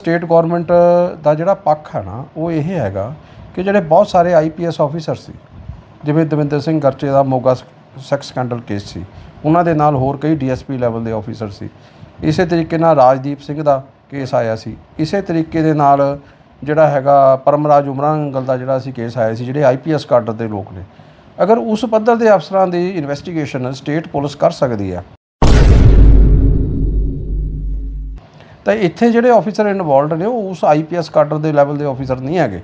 State government ਦਾ ਜਿਹੜਾ ਪੱਖ ਹੈ ਨਾ, ਉਹ ਇਹ ਹੈਗਾ ਕਿ ਜਿਹੜੇ ਬਹੁਤ ਸਾਰੇ ਆਈਪੀਐਸ ਆਫੀਸਰ ਸੀ, ਜਿਵੇਂ ਦਵਿੰਦਰ ਸਿੰਘ ਗਰਚੇ ਦਾ ਮੋਗਾ ਸੈਕਸ ਸਕੈਂਡਲ ਕੇਸ ਸੀ, ਉਹਨਾਂ ਦੇ ਨਾਲ ਹੋਰ ਕਈ ਡੀਐਸਪੀ ਲੈਵਲ ਦੇ ਆਫੀਸਰ ਸੀ। ਇਸੇ ਤਰੀਕੇ ਨਾਲ ਰਾਜਦੀਪ ਸਿੰਘ ਦਾ ਕੇਸ ਆਇਆ ਸੀ। ਇਸੇ ਤਰੀਕੇ ਦੇ ਨਾਲ ਜਿਹੜਾ ਹੈਗਾ ਪਰਮਰਾਜ ਉਮਰਾਂਗਲ ਦਾ ਜਿਹੜਾ ਸੀ ਕੇਸ ਆਇਆ ਸੀ, ਜਿਹੜੇ ਆਈਪੀਐਸ ਕਾਡਰ ਦੇ ਲੋਕ ਨੇ। ਅਗਰ ਉਸ ਪੱਧਰ ਦੇ ਅਫਸਰਾਂ ਦੀ ਇਨਵੈਸਟੀਗੇਸ਼ਨ ਸਟੇਟ ਪੁਲਿਸ ਕਰ ਸਕਦੀ ਹੈ ਤਾਂ ਇੱਥੇ ਜਿਹੜੇ ਆਫੀਸਰ ਇਨਵੋਲਡ ਨੇ, ਉਹ ਉਸ ਆਈਪੀਐਸ ਕਾਡਰ ਦੇ ਲੈਵਲ ਦੇ ਆਫੀਸਰ ਨਹੀਂ ਹੈਗੇ।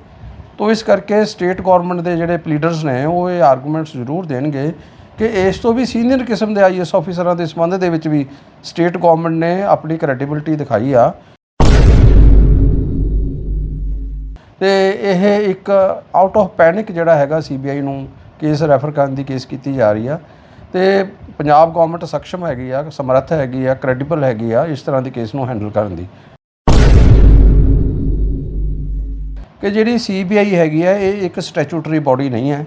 ਤੋਂ ਇਸ ਕਰਕੇ ਸਟੇਟ ਗਵਰਨਮੈਂਟ ਦੇ ਜਿਹੜੇ ਪਲੀਡਰਸ ਨੇ, ਉਹ ਇਹ ਆਰਗੂਮੈਂਟਸ ਜ਼ਰੂਰ ਦੇਣਗੇ ਕਿ ਇਸ ਤੋਂ ਵੀ ਸੀਨੀਅਰ ਕਿਸਮ ਦੇ ਆਈਐਸ ਆਫੀਸਰਾਂ ਦੇ ਸੰਬੰਧ ਦੇ ਵਿੱਚ ਵੀ ਸਟੇਟ ਗਵਰਨਮੈਂਟ ਨੇ ਆਪਣੀ ਕ੍ਰੈਡੀਬਿਲਟੀ ਦਿਖਾਈ ਆ। ਤੇ ਇਹ ਇੱਕ ਆਊਟ ਆਫ ਪੈਨਿਕ ਜਿਹੜਾ ਹੈਗਾ ਸੀਬੀਆਈ ਨੂੰ ਕੇਸ ਰੈਫਰ ਕਰਨ ਦੀ ਕੇਸ ਕੀਤੀ ਜਾ ਰਹੀ ਆ। ਤੇ ਪੰਜਾਬ ਗਵਰਨਮੈਂਟ ਸક્ષਮ ਹੈਗੀ ਆ, ਸਮਰੱਥ ਹੈਗੀ ਆ ਕ੍ਰੈਡੀਬਲ ਹੈਗੀ ਆ ਇਸ ਤਰ੍ਹਾਂ ਦੀ ਕੇਸ ਨੂੰ ਹੈਂਡਲ ਕਰਨ ਦੀ। ਕਿ ਜਿਹੜੀ ਸੀਬੀਆਈ ਹੈਗੀ ਆ, ਇਹ ਇੱਕ ਸਟੈਚੂਟਰੀ ਬਾਡੀ ਨਹੀਂ ਹੈ।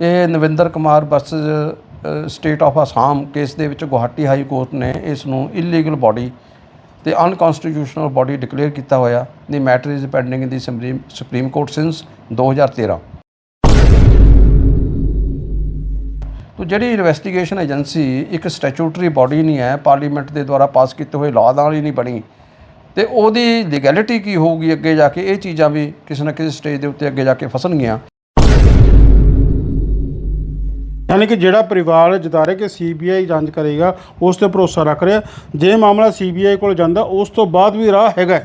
ਇਹ Navinder Kumar versus state of Assam case ਦੇ ਵਿੱਚ ਗੁਹਾਟੀ ਹਾਈ ਕੋਰਟ ਨੇ ਇਸ ਨੂੰ ਇਲੀਗਲ ਬਾਡੀ ਤੇ ਅਨਕਨਸਟੀਟਿਊਸ਼ਨਲ ਬਾਡੀ ਡਿਕਲੇਅਰ ਕੀਤਾ ਹੋਇਆ। The matter is pending in the supreme supreme court since 2013 ਤੋ ਜਿਹੜੀ ਇਨਵੈਸਟੀਗੇਸ਼ਨ ਏਜੰਸੀ ਇੱਕ ਸਟੈਚੂਟਰੀ ਬਾਡੀ ਨਹੀਂ ਹੈ ਪਾਰਲੀਮੈਂਟ ਦੇ ਦੁਆਰਾ ਪਾਸ ਕੀਤੇ ਹੋਏ ਲਾਅ ਨਾਲ ਹੀ ਨਹੀਂ ਬਣੀ ਤੇ ਉਹਦੀ ਲੀਗੈਲਿਟੀ ਕੀ ਹੋਊਗੀ ਅੱਗੇ ਜਾ ਕੇ? ਇਹ ਚੀਜ਼ਾਂ ਵੀ ਕਿਸੇ ਨਾ ਕਿਸੇ ਸਟੇਜ ਦੇ ਉੱਤੇ ਅੱਗੇ ਜਾ ਕੇ ਫਸਣਗੀਆਂ। ਯਾਨੀ ਕਿ ਜਿਹੜਾ ਪਰਿਵਾਰ ਜਤਾ ਰਿਹਾ ਕਿ ਸੀਬੀਆਈ ਜਾਂਚ ਕਰੇਗਾ ਉਸ ਤੇ ਭਰੋਸਾ ਰੱਖ ਰਿਹਾ। ਜੇ ਮਾਮਲਾ ਸੀਬੀਆਈ ਕੋਲ ਜਾਂਦਾ ਉਸ ਤੋਂ ਬਾਅਦ ਵੀ ਰਾਹ ਹੈਗਾ।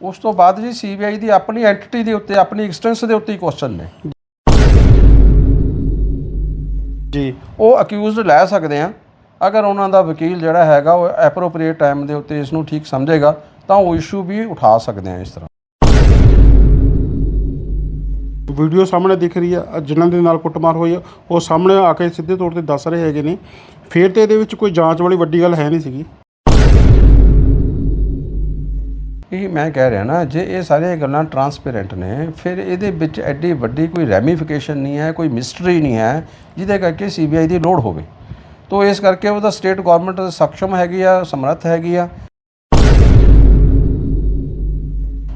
ਉਸ ਤੋਂ ਬਾਅਦ ਜੀ ਸੀਬੀਆਈ ਦੀ ਆਪਣੀ ਐਂਟੀਟੀ ਦੇ ਉੱਤੇ ਆਪਣੀ ਐਕਸਟੈਂਸ ਦੇ ਉੱਤੇ ਹੀ ਕੁਐਸਚਨ ਨੇ। ਜੀ। ਉਹ ਅਕਿਊਜ਼ਡ ਲੈ ਸਕਦੇ ਆ। ਅਗਰ ਉਹਨਾਂ ਦਾ ਵਕੀਲ ਜਿਹੜਾ ਹੈਗਾ, ਉਹ ਐਪਰੋਪ੍ਰੀਏਟ ਟਾਈਮ ਦੇ ਉੱਤੇ ਇਸ ਨੂੰ ਠੀਕ ਸਮਝੇਗਾ, ਤਾਂ ਉਹ ਇਸ਼ੂ ਵੀ ਉਠਾ ਸਕਦੇ ਆ ਇਸ ਤਰ੍ਹਾਂ। ਵੀਡੀਓ ਸਾਹਮਣੇ ਦਿਖ ਰਹੀ ਆ, ਜਿਨ੍ਹਾਂ ਦੇ ਨਾਲ ਕੁੱਟਮਾਰ ਹੋਈ ਆ, ਉਹ ਸਾਹਮਣੇ ਆ ਕੇ ਸਿੱਧੇ ਤੌਰ ਤੇ ਦੱਸ ਰਹੇ ਹੈਗੇ ਨੇ। ਫਿਰ ਤੇ ਇਹਦੇ ਵਿੱਚ ਕੋਈ ਜਾਂਚ ਵਾਲੀ ਵੱਡੀ ਗੱਲ ਹੈ ਨਹੀਂ ਸੀਗੀ। ਇਹ ਮੈਂ ਕਹਿ ਰਿਹਾ ਨਾ, ਜੇ ਇਹ ਸਾਰੀਆਂ ਗੱਲਾਂ ਟਰਾਂਸਪੇਰੈਂਟ ਨੇ, ਫਿਰ ਇਹਦੇ ਵਿੱਚ ਐਡੀ ਵੱਡੀ ਕੋਈ ਰੈਮੀਫਿਕੇਸ਼ਨ ਨਹੀਂ ਹੈ, ਕੋਈ ਮਿਸਟਰੀ ਨਹੀਂ ਹੈ, ਜਿਹਦੇ ਕਰਕੇ ਸੀਬੀਆਈ ਦੀ ਲੋੜ ਹੋਵੇ। ਤੋਂ ਇਸ ਕਰਕੇ ਉਹਦਾ ਸਟੇਟ ਗਵਰਨਮੈਂਟ ਸક્ષਮ ਹੈਗੀ ਆ, ਸਮਰੱਥ ਹੈਗੀ ਆ।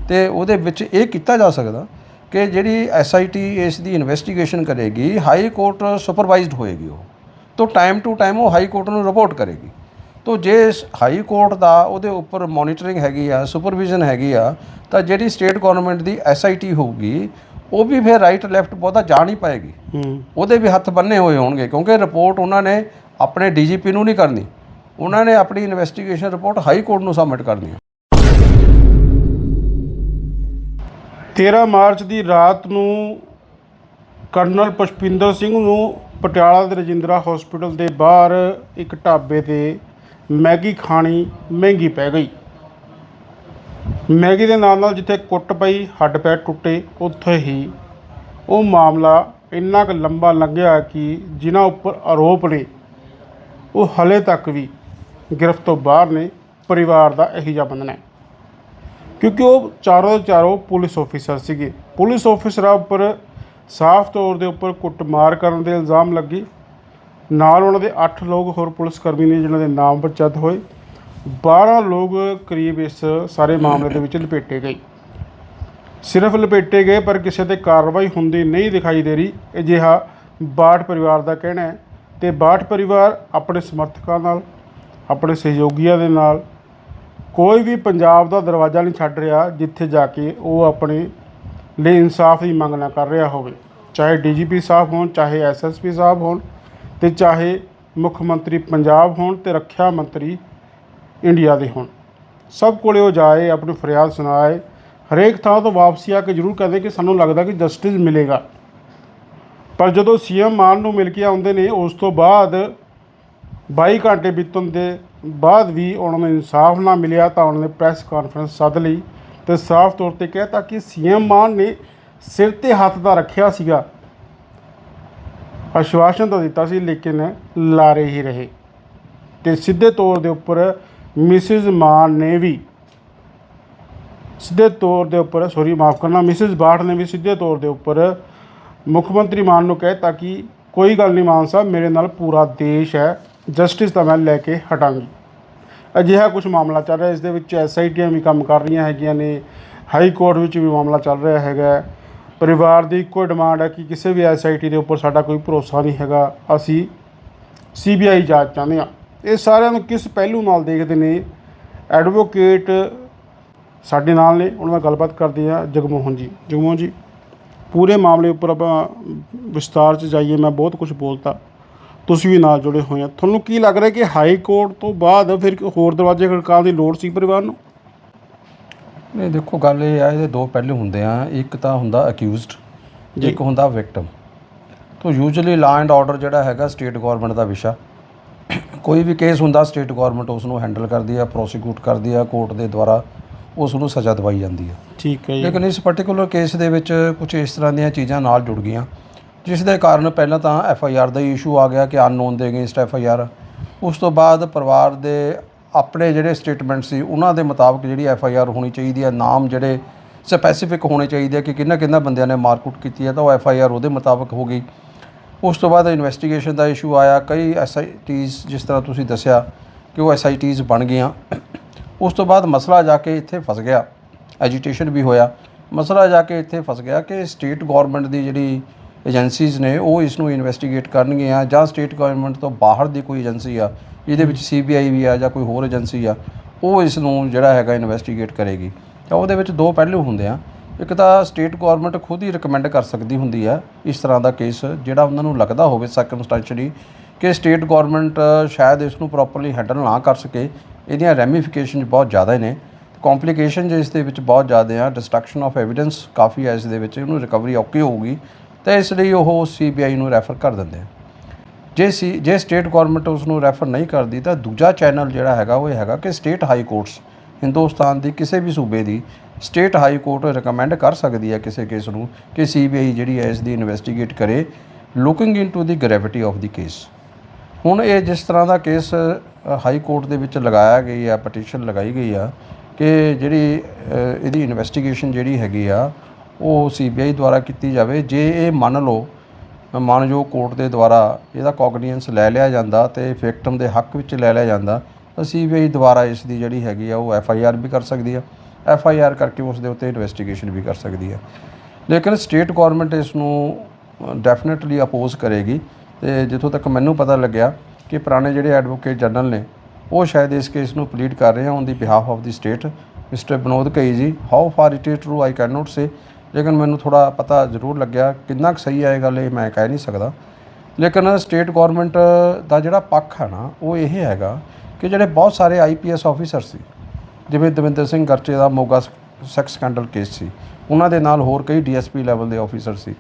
ਤੇ ਉਹਦੇ ਵਿੱਚ ਇਹ ਕੀਤਾ ਜਾ ਸਕਦਾ ਕਿ ਜਿਹੜੀ ਐਸਆਈਟੀ ਇਸ ਦੀ ਇਨਵੈਸਟੀਗੇਸ਼ਨ ਕਰੇਗੀ ਹਾਈ ਕੋਰਟ ਸੁਪਰਵਾਈਜ਼ਡ ਹੋਏਗੀ ਉਹ। ਤੋਂ ਟਾਈਮ ਟੂ ਟਾਈਮ ਉਹ ਹਾਈ ਕੋਰਟ ਨੂੰ ਰਿਪੋਰਟ ਕਰੇਗੀ। ਤੋਂ ਜੇ ਹਾਈ ਕੋਰਟ ਦਾ ਉਹਦੇ ਉੱਪਰ ਮੋਨੀਟਰਿੰਗ ਹੈਗੀ ਆ ਸੁਪਰਵਿਜ਼ਨ ਹੈਗੀ ਆ ਤਾਂ ਜਿਹੜੀ ਸਟੇਟ ਗਵਰਨਮੈਂਟ ਦੀ ਐਸਆਈਟੀ ਹੋਊਗੀ ਉਹ ਵੀ ਫਿਰ ਰਾਈਟ ਲੈਫਟ ਬਹੁਤਾ ਜਾ ਨਹੀਂ ਪਾਏਗੀ। ਉਹਦੇ ਵੀ ਹੱਥ ਬੰਨੇ ਹੋਏ ਹੋਣਗੇ ਕਿਉਂਕਿ ਰਿਪੋਰਟ ਉਹਨਾਂ ਨੇ ਆਪਣੇ ਡੀਜੀਪੀ ਨੂੰ ਨਹੀਂ ਕਰਨੀ। ਉਹਨਾਂ ਨੇ ਆਪਣੀ ਇਨਵੈਸਟੀਗੇਸ਼ਨ ਰਿਪੋਰਟ ਹਾਈ ਕੋਰਟ ਨੂੰ ਸਬਮਿਟ ਕਰਨੀ ਹੈ 13 ਮਾਰਚ ਦੀ ਰਾਤ ਨੂੰ ਕਰਨਲ ਪੁਸ਼ਪਿੰਦਰ ਸਿੰਘ ਨੂੰ ਪਟਿਆਲਾ ਦੇ ਰਜਿੰਦਰਾ ਹਸਪੀਟਲ ਦੇ ਬਾਹਰ ਇੱਕ ਢਾਬੇ ਤੇ ਮੈਗੀ ਖਾਣੀ ਮਹਿੰਗੀ ਪੈ ਗਈ। ਮੈਗੀ ਦੇ ਨਾਲ ਨਾਲ ਜਿੱਥੇ ਕੁੱਟ ਪਈ, ਹੱਡ ਪੈਰ ਟੁੱਟੇ, ਉੱਥੇ ਹੀ ਉਹ ਮਾਮਲਾ ਇੰਨਾ ਕੁ ਲੰਬਾ ਲੰਘਿਆ ਕਿ ਜਿਨ੍ਹਾਂ ਉੱਪਰ ਆਰੋਪ ਨੇ, ਉਹ ਹਲੇ ਤੱਕ ਵੀ ਗ੍ਰਿਫਤ ਤੋਂ ਬਾਹਰ ਨੇ, ਪਰਿਵਾਰ ਦਾ ਇਹੀ ਜਿਹਾ ਬੰਧਨ ਹੈ। ਕਿਉਂਕਿ ਉਹ ਚਾਰੋਂ ਦੇ ਚਾਰੋਂ ਪੁਲਿਸ ਆਫੀਸਰ ਸੀਗੇ। ਪੁਲਿਸ ਆਫੀਸਰਾਂ ਉੱਪਰ ਸਾਫ਼ ਤੌਰ ਦੇ ਉੱਪਰ ਕੁੱਟਮਾਰ ਕਰਨ ਦੇ ਇਲਜ਼ਾਮ ਲੱਗੇ। ਨਾਲ ਉਹਨਾਂ ਦੇ 8 ਲੋਕ ਹੋਰ ਪੁਲਿਸ ਕਰਮੀ ਨੇ ਜਿਨ੍ਹਾਂ ਦੇ ਨਾਮ ਪ੍ਰਚਲਿਤ ਹੋਏ। 12 ਲੋਕ ਕਰੀਬ ਇਸ ਸਾਰੇ ਮਾਮਲੇ ਦੇ ਵਿੱਚ ਲਪੇਟੇ ਗਏ। ਸਿਰਫ ਲਪੇਟੇ ਗਏ, ਪਰ ਕਿਸੇ ਤੇ ਕਾਰਵਾਈ ਹੁੰਦੀ ਨਹੀਂ ਦਿਖਾਈ ਦੇ ਰਹੀ। ਅਜਿਹਾ ਬਾਠ ਪਰਿਵਾਰ ਦਾ ਕਹਿਣਾ ਹੈ ਤੇ ਬਾਠ ਪਰਿਵਾਰ ਆਪਣੇ ਸਮਰਥਕਾਂ ਨਾਲ, ਆਪਣੇ ਸਹਿਯੋਗੀਆਂ ਦੇ ਨਾਲ ਕੋਈ ਵੀ ਪੰਜਾਬ ਦਾ ਦਰਵਾਜ਼ਾ ਨਹੀਂ ਛੱਡ ਰਿਹਾ ਜਿੱਥੇ ਜਾ ਕੇ ਉਹ ਆਪਣੇ ਲਈ ਇਨਸਾਫ ਦੀ ਮੰਗ ਨਾ ਕਰ ਰਿਹਾ ਹੋਵੇ। ਚਾਹੇ ਡੀਜੀਪੀ ਸਾਹਿਬ ਹੋਣ, ਚਾਹੇ ਐਸਐਸਪੀ ਸਾਹਿਬ ਹੋਣ ਤੇ ਚਾਹੇ ਮੁੱਖ ਮੰਤਰੀ ਪੰਜਾਬ ਹੋਣ ਤੇ ਰੱਖਿਆ ਮੰਤਰੀ ਇੰਡੀਆ ਦੇ ਹੋਣ। ਸਭ ਕੋਲੇ ਉਹ ਜਾਏ, ਆਪਣੀ ਫਰਿਆਦ ਸੁਣਾਏ। ਹਰੇਕ ਥਾਂ ਤੋਂ ਵਾਪਸੀ ਆ ਕੇ ਜ਼ਰੂਰ ਕਹਿੰਦੇ ਕਿ ਸਾਨੂੰ ਲੱਗਦਾ ਕਿ ਜਸਟਿਸ ਮਿਲੇਗਾ। ਪਰ ਜਦੋਂ ਸੀਐਮ ਮਾਨ ਨੂੰ ਮਿਲ ਕੇ ਆਉਂਦੇ ਨੇ, ਉਸ ਤੋਂ ਬਾਅਦ 22 ਘੰਟੇ ਬੀਤਣ ਦੇ ਬਾਅਦ ਵੀ ਉਹਨਾਂ ਨੂੰ ਇਨਸਾਫ ਨਾ ਮਿਲਿਆ ਤਾਂ ਉਹਨਾਂ ਨੇ ਪ੍ਰੈਸ ਕਾਨਫਰੰਸ ਸੱਦ ਲਈ ਤੇ ਸਾਫ਼ ਤੌਰ ਤੇ ਕਹਿਤਾ ਕਿ ਸੀਐਮ ਮਾਨ ਨੇ ਸਿਰ ਤੇ ਹੱਥ ਦਾ ਰੱਖਿਆ ਸੀਗਾ। ਆਸ਼ਵਾਸਨ ਤਾਂ ਦਿੱਤਾ ਸੀ, ਲੇਕਿਨ ਲਾਰੇ ਹੀ ਰਹੇ। ਤੇ ਸਿੱਧੇ ਤੌਰ ਦੇ ਉੱਪਰ ਮਿਸਿਸ ਮਾਨ ਨੇ ਵੀ ਸਿੱਧੇ ਤੌਰ ਦੇ ਉੱਪਰ ਸੌਰੀ ਮਾਫ ਕਰਨਾ ਮਿਸਿਸ ਬਾਠ ਨੇ ਵੀ ਸਿੱਧੇ ਤੌਰ ਦੇ ਉੱਪਰ ਮੁੱਖ ਮੰਤਰੀ ਮਾਨ ਨੂੰ ਕਹਿਤਾ ਕਿ ਕੋਈ ਗੱਲ ਨਹੀਂ ਮਾਨ ਸਾਹਿਬ, ਮੇਰੇ ਨਾਲ ਪੂਰਾ ਦੇਸ਼ ਹੈ, ਜਸਟਿਸ ਤਾਂ ਮੈਂ ਲੈ ਕੇ ਹਟਾਂਗੀ। ਅਜਿਹਾ ਕੁਝ ਮਾਮਲਾ ਚੱਲ ਰਿਹਾ, ਇਸ ਦੇ ਵਿੱਚ ਐਸਆਈਟੀਆਂ ਵੀ ਕੰਮ ਕਰ ਰਹੀਆਂ ਹੈਗੀਆਂ ਨੇ, ਹਾਈ ਕੋਰਟ ਵਿੱਚ ਵੀ ਮਾਮਲਾ ਚੱਲ ਰਿਹਾ ਹੈਗਾ। ਪਰਿਵਾਰ ਦੀ ਇੱਕੋ ਡਿਮਾਂਡ ਹੈ ਕਿ ਕਿਸੇ ਵੀ ਐਸਆਈਟੀ ਦੇ ਉੱਪਰ ਸਾਡਾ ਕੋਈ ਭਰੋਸਾ ਨਹੀਂ ਹੈਗਾ। ਅਸੀਂ ਸੀਬੀਆਈ ਜਾਂਚ ਚਾਹੁੰਦੇ ਹਾਂ। ਇਹ ਸਾਰਿਆਂ ਨੂੰ ਕਿਸ ਪਹਿਲੂ ਨਾਲ ਦੇਖਦੇ ਨੇ? ਐਡਵੋਕੇਟ ਸਾਡੇ ਨਾਲ ਨੇ। ਉਹਨਾਂ ਨਾਲ ਗੱਲਬਾਤ ਕਰਦੇ ਆ ਜਗਮੋਹਨ ਜੀ। ਜਗਮੋਹਨ ਜੀ, ਪੂਰੇ ਮਾਮਲੇ ਉੱਪਰ ਆਪਾਂ ਵਿਸਤਾਰ ਚ ਜਾਈਏ। ਮੈਂ ਬਹੁਤ ਕੁਝ ਬੋਲਤਾ। ਤੁਸੀਂ ਵੀ ਨਾਲ ਜੁੜੇ ਹੋਏ ਆ। ਤੁਹਾਨੂੰ ਕੀ ਲੱਗ ਰਿਹਾ ਕਿ ਹਾਈ ਕੋਰਟ ਤੋਂ ਬਾਅਦ ਫਿਰ ਹੋਰ ਦਰਵਾਜ਼ੇ ਖੜਕਾਉਣ ਦੀ ਲੋੜ ਸੀ ਪਰਿਵਾਰ ਨੂੰ? ਨਹੀਂ ਦੇਖੋ ਗੱਲ ਇਹ ਆ ਇਹਦੇ ਦੋ ਪਹਿਲੂ ਹੁੰਦੇ ਆ। ਇੱਕ ਤਾਂ ਹੁੰਦਾ ਅਕਿਊਜ਼ਡ। ਇੱਕ ਹੁੰਦਾ ਵਿਕਟਮ ਤੋਂ ਯੂਜੂਅਲੀ ਲਾ ਐਂਡ ਆਰਡਰ ਜਿਹੜਾ ਹੈਗਾ ਸਟੇਟ ਗਵਰਨਮੈਂਟ ਦਾ ਵਿਸ਼ਾ। ਕੋਈ ਵੀ ਕੇਸ ਹੁੰਦਾ ਸਟੇਟ ਗਵਰਨਮੈਂਟ ਉਸ ਨੂੰ ਹੈਂਡਲ ਕਰਦੀ ਆ ਪ੍ਰੋਸੀਕਿਊਟ ਕਰਦੀ ਆ ਕੋਰਟ ਦੇ ਦੁਆਰਾ ਉਸ ਨੂੰ ਸਜ਼ਾ ਦਵਾਈ ਜਾਂਦੀ ਆ। ਠੀਕ ਹੈ ਜੀ। ਲੇਕਿਨ ਇਸ ਪਾਰਟਿਕੂਲਰ ਕੇਸ ਦੇ ਵਿੱਚ ਕੁਝ ਇਸ ਤਰ੍ਹਾਂ ਦੀਆਂ ਚੀਜ਼ਾਂ ਨਾਲ ਜੁੜ ਗਈਆਂ ਜਿਸ ਦੇ ਕਾਰਨ ਪਹਿਲਾਂ ਤਾਂ ਐਫ ਆਈ ਆਰ ਦਾ ਇਸ਼ੂ ਆ ਗਿਆ ਕਿ ਅਨਨੋਨ ਦੇ ਅਗੇਂਸਟ ਐਫ ਆਈ ਆਰ ਉਸ ਤੋਂ ਬਾਅਦ ਪਰਿਵਾਰ ਦੇ ਆਪਣੇ ਜਿਹੜੇ ਸਟੇਟਮੈਂਟ ਸੀ, ਉਹਨਾਂ ਦੇ ਮੁਤਾਬਕ ਜਿਹੜੀ ਐਫ ਆਈ ਆਰ ਹੋਣੀ ਚਾਹੀਦੀ ਹੈ, ਨਾਮ ਜਿਹੜੇ ਸਪੈਸੀਫਿਕ ਹੋਣੇ ਚਾਹੀਦੇ ਆ ਕਿ ਕਿੰਨਾ ਕਿੰਨਾ ਬੰਦਿਆਂ ਨੇ ਮਾਰਕੁੱਟ ਕੀਤੀ ਹੈ, ਤਾਂ ਉਹ ਐਫ ਆਈ ਆਰ ਉਹਦੇ ਮੁਤਾਬਕ ਹੋ ਗਈ। ਉਸ ਤੋਂ ਬਾਅਦ ਇਨਵੈਸਟੀਗੇਸ਼ਨ ਦਾ ਇਸ਼ੂ ਆਇਆ, ਕਈ ਐਸ ਆਈ ਟੀਜ਼ ਜਿਸ ਤਰ੍ਹਾਂ ਤੁਸੀਂ ਦੱਸਿਆ ਕਿ ਉਹ ਐਸ ਆਈ ਟੀਜ਼ ਬਣ ਗਈਆਂ। ਉਸ ਤੋਂ ਬਾਅਦ ਮਸਲਾ ਜਾ ਕੇ ਇੱਥੇ ਫਸ ਗਿਆ। ਐਜੀਟੇਸ਼ਨ ਵੀ ਹੋਇਆ। ਮਸਲਾ ਜਾ ਕੇ ਇੱਥੇ ਫਸ ਗਿਆ ਕਿ ਸਟੇਟ ਗਵਰਨਮੈਂਟ ਦੀ ਜਿਹੜੀ ਏਜੰਸੀਜ਼ ਨੇ ਉਹ ਇਸ ਨੂੰ ਇਨਵੈਸਟੀਗੇਟ ਕਰਨਗੀਆਂ ਜਾਂ ਸਟੇਟ ਗਵਰਨਮੈਂਟ ਤੋਂ ਬਾਹਰ ਦੀ ਕੋਈ ਏਜੰਸੀ ਆ ਜਿਹਦੇ ਵਿੱਚ ਸੀਬੀਆਈ ਵੀ ਆ ਜਾਂ ਕੋਈ ਹੋਰ ਏਜੰਸੀ ਆ, ਉਹ ਇਸ ਨੂੰ ਜਿਹੜਾ ਹੈਗਾ ਇਨਵੈਸਟੀਗੇਟ ਕਰੇਗੀ। ਤਾਂ ਉਹਦੇ ਵਿੱਚ ਦੋ ਪਹਿਲੂ ਹੁੰਦੇ ਆ। ਇੱਕ ਤਾਂ ਸਟੇਟ ਗਵਰਨਮੈਂਟ ਖੁਦ ਹੀ ਰეკਮੈਂਡ ਕਰ ਸਕਦੀ ਹੁੰਦੀ ਆ ਇਸ ਤਰ੍ਹਾਂ ਦਾ ਕੇਸ ਜਿਹੜਾ ਉਹਨਾਂ ਨੂੰ ਲੱਗਦਾ ਹੋਵੇ ਸਰਕਮਸਟੈਂਸ਼ਲੀ ਕਿ ਸਟੇਟ ਗਵਰਨਮੈਂਟ ਸ਼ਾਇਦ ਇਸ ਨੂੰ ਪ੍ਰੋਪਰਲੀ ਹੈਂਡਲ ਨਾ ਕਰ ਸਕੇ। ਇਹਦੀਆਂ ਰੈਮੀਫਿਕੇਸ਼ਨ ਬਹੁਤ ਜ਼ਿਆਦਾ ਨੇ। ਕੰਪਲਿਕੇਸ਼ਨ ਇਸ ਦੇ ਵਿੱਚ ਬਹੁਤ ਜ਼ਿਆਦਾ ਆ। ਡਿਸਟਰਕਸ਼ਨ ਆਫ ਐਵੀਡੈਂਸ ਕਾਫੀ ਆ ਇਸ ਦੇ ਵਿੱਚ। ਉਹਨੂੰ ਰਿਕਵਰੀ ਔਖੀ ਹੋਊਗੀ। ਤਾਂ ਇਸ ਲਈ ਉਹ ਸੀਬੀਆਈ ਨੂੰ ਰੈਫਰ ਕਰ ਦਿੰਦੇ ਆ। ਜੇ ਸੀ ਜੇ ਸਟੇਟ ਗਵਰਨਮੈਂਟ ਉਸ ਨੂੰ ਰੈਫਰ ਨਹੀਂ ਕਰਦੀ, ਤਾਂ ਦੂਜਾ ਚੈਨਲ ਜਿਹੜਾ ਹੈਗਾ, ਉਹ ਹੈਗਾ ਕਿ ਸਟੇਟ ਹਾਈ ਕੋਰਟਸ, ਹਿੰਦੁਸਤਾਨ ਦੀ ਕਿਸੇ ਵੀ ਸੂਬੇ ਦੀ ਸਟੇਟ ਹਾਈ ਕੋਰਟ ਰეკਮੈਂਡ ਕਰ ਸਕਦੀ ਹੈ ਕਿਸੇ ਕੇਸ ਨੂੰ ਕਿ ਸੀਬੀਆਈ ਜਿਹੜੀ ਹੈ ਇਸ ਦੀ ਇਨਵੈਸਟੀਗੇਟ ਕਰੇ looking into the gravity of the case ਹੁਣ ਇਹ ਜਿਸ ਤਰ੍ਹਾਂ ਦਾ ਕੇਸ ਹਾਈ ਕੋਰਟ ਦੇ ਵਿੱਚ ਲਗਾਇਆ ਗਈ ਆ ਪਟੀਸ਼ਨ ਲਗਾਈ ਗਈ ਆ, ਕਿ ਜਿਹੜੀ ਇਹਦੀ ਇਨਵੈਸਟੀਗੇਸ਼ਨ ਜਿਹੜੀ ਹੈਗੀ ਆ ਉਹ ਸੀਬੀਆਈ ਦੁਆਰਾ ਕੀਤੀ ਜਾਵੇ। ਜੇ ਇਹ ਮੰਨ ਲਓ ਮਾਨਯੋਗ ਕੋਰਟ ਦੇ ਦੁਆਰਾ ਇਹਦਾ ਕੋਗਨੀਅੰਸ ਲੈ ਲਿਆ ਜਾਂਦਾ ਤੇ ਵਿਕਟਮ ਦੇ ਹੱਕ ਵਿੱਚ ਲੈ ਲਿਆ ਜਾਂਦਾ, ਤਾਂ ਸੀਬੀਆਈ ਦੁਆਰਾ ਇਸ ਦੀ ਜਿਹੜੀ ਹੈਗੀ ਆ, ਉਹ ਐਫ ਆਈ ਆਰ ਵੀ ਕਰ ਸਕਦੀ ਆ। ਐਫ ਆਈ ਆਰ ਕਰਕੇ ਉਸ ਦੇ ਉੱਤੇ ਇਨਵੈਸਟੀਗੇਸ਼ਨ ਵੀ ਕਰ ਸਕਦੀ ਆ। ਲੇਕਿਨ ਸਟੇਟ ਗਵਰਨਮੈਂਟ ਇਸ ਨੂੰ ਡੈਫੀਨਿਟਲੀ ਅਪੋਜ਼ ਕਰੇਗੀ ਤੇ ਜਿੱਥੋਂ ਤੱਕ ਮੈਨੂੰ ਪਤਾ ਲੱਗਿਆ ਕਿ ਪੁਰਾਣੇ ਜਿਹੜੇ ਐਡਵੋਕੇਟ ਜਨਰਲ ਨੇ, ਉਹ ਸ਼ਾਇਦ ਇਸ ਕੇਸ ਨੂੰ ਪਲੀਡ ਕਰ ਰਹੇ ਆ on the behalf of the state mister Binod ਕਈ ਜੀ how far it is true I can not say ਲੇਕਿਨ ਮੈਨੂੰ ਥੋੜਾ ਪਤਾ ਜ਼ਰੂਰ ਲੱਗਿਆ ਕਿੰਨਾ ਕੁ ਸਹੀ ਹੈ ਇਹ ਗੱਲ, ਇਹ ਮੈਂ ਕਹਿ ਨਹੀਂ ਸਕਦਾ। ਲੇਕਿਨ ਸਟੇਟ ਗਵਰਨਮੈਂਟ ਦਾ ਜਿਹੜਾ ਪੱਖ ਹੈ ਨਾ, ਉਹ ਇਹ ਹੈਗਾ ਕਿ ਜਿਹੜੇ ਬਹੁਤ ਸਾਰੇ ਆਈਪੀਐਸ ਆਫੀਸਰ ਸੀ, ਜਿਵੇਂ ਦਵਿੰਦਰ ਸਿੰਘ ਗਰਚੇ ਦਾ ਮੋਗਾ ਸੈਕਸ ਸਕੈਂਡਲ ਕੇਸ ਸੀ, ਉਹਨਾਂ ਦੇ ਨਾਲ ਹੋਰ ਕਈ ਡੀਐਸਪੀ ਲੈਵਲ ਦੇ ਆਫੀਸਰ ਸੀ।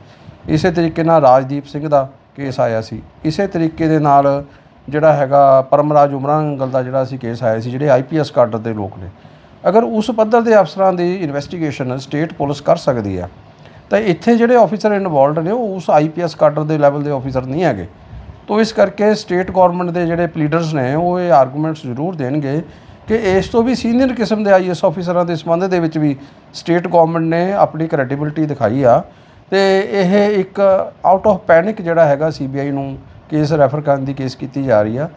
ਇਸੇ ਤਰੀਕੇ ਨਾਲ ਰਾਜਦੀਪ ਸਿੰਘ ਦਾ ਕੇਸ ਆਇਆ ਸੀ। ਇਸੇ ਤਰੀਕੇ ਦੇ ਨਾਲ ਜਿਹੜਾ ਹੈਗਾ ਪਰਮਰਾਜ ਉਮਰਾਂਗਲ ਦਾ ਜਿਹੜਾ ਸੀ ਕੇਸ ਆਇਆ ਸੀ, ਜਿਹੜੇ ਆਈਪੀਐਸ ਕਾਡਰ ਦੇ ਲੋਕ ਨੇ। ਅਗਰ ਉਸ ਪੱਧਰ ਦੇ ਅਫਸਰਾਂ ਦੀ ਇਨਵੈਸਟੀਗੇਸ਼ਨ ਸਟੇਟ ਪੁਲਿਸ ਕਰ ਸਕਦੀ ਆ, ਤਾਂ ਇੱਥੇ ਜਿਹੜੇ ਆਫੀਸਰ ਇਨਵੋਲਡ ਨੇ, ਉਹ ਉਸ ਆਈਪੀਐਸ ਕਾਡਰ ਦੇ ਲੈਵਲ ਦੇ ਆਫੀਸਰ ਨਹੀਂ ਹੈਗੇ। ਤੋਂ ਇਸ ਕਰਕੇ ਸਟੇਟ ਗਵਰਨਮੈਂਟ ਦੇ ਜਿਹੜੇ ਪਲੀਡਰਸ ਨੇ, ਉਹ ਇਹ ਆਰਗੂਮੈਂਟਸ ਜ਼ਰੂਰ ਦੇਣਗੇ ਕਿ ਇਸ ਤੋਂ ਵੀ ਸੀਨੀਅਰ ਕਿਸਮ ਦੇ ਆਈਐਸ ਆਫੀਸਰਾਂ ਦੇ ਸੰਬੰਧ ਦੇ ਵਿੱਚ ਵੀ ਸਟੇਟ ਗਵਰਨਮੈਂਟ ਨੇ ਆਪਣੀ ਕ੍ਰੈਡੀਬਿਲਟੀ ਦਿਖਾਈ ਆ। ਤੇ ਇਹ ਇੱਕ ਆਊਟ ਆਫ ਪੈਨਿਕ ਜਿਹੜਾ ਹੈਗਾ ਸੀਬੀਆਈ ਨੂੰ ਕੇਸ ਰੈਫਰ ਕਰਨ ਦੀ ਕੇਸ ਕੀਤੀ ਜਾ ਰਹੀ ਆ।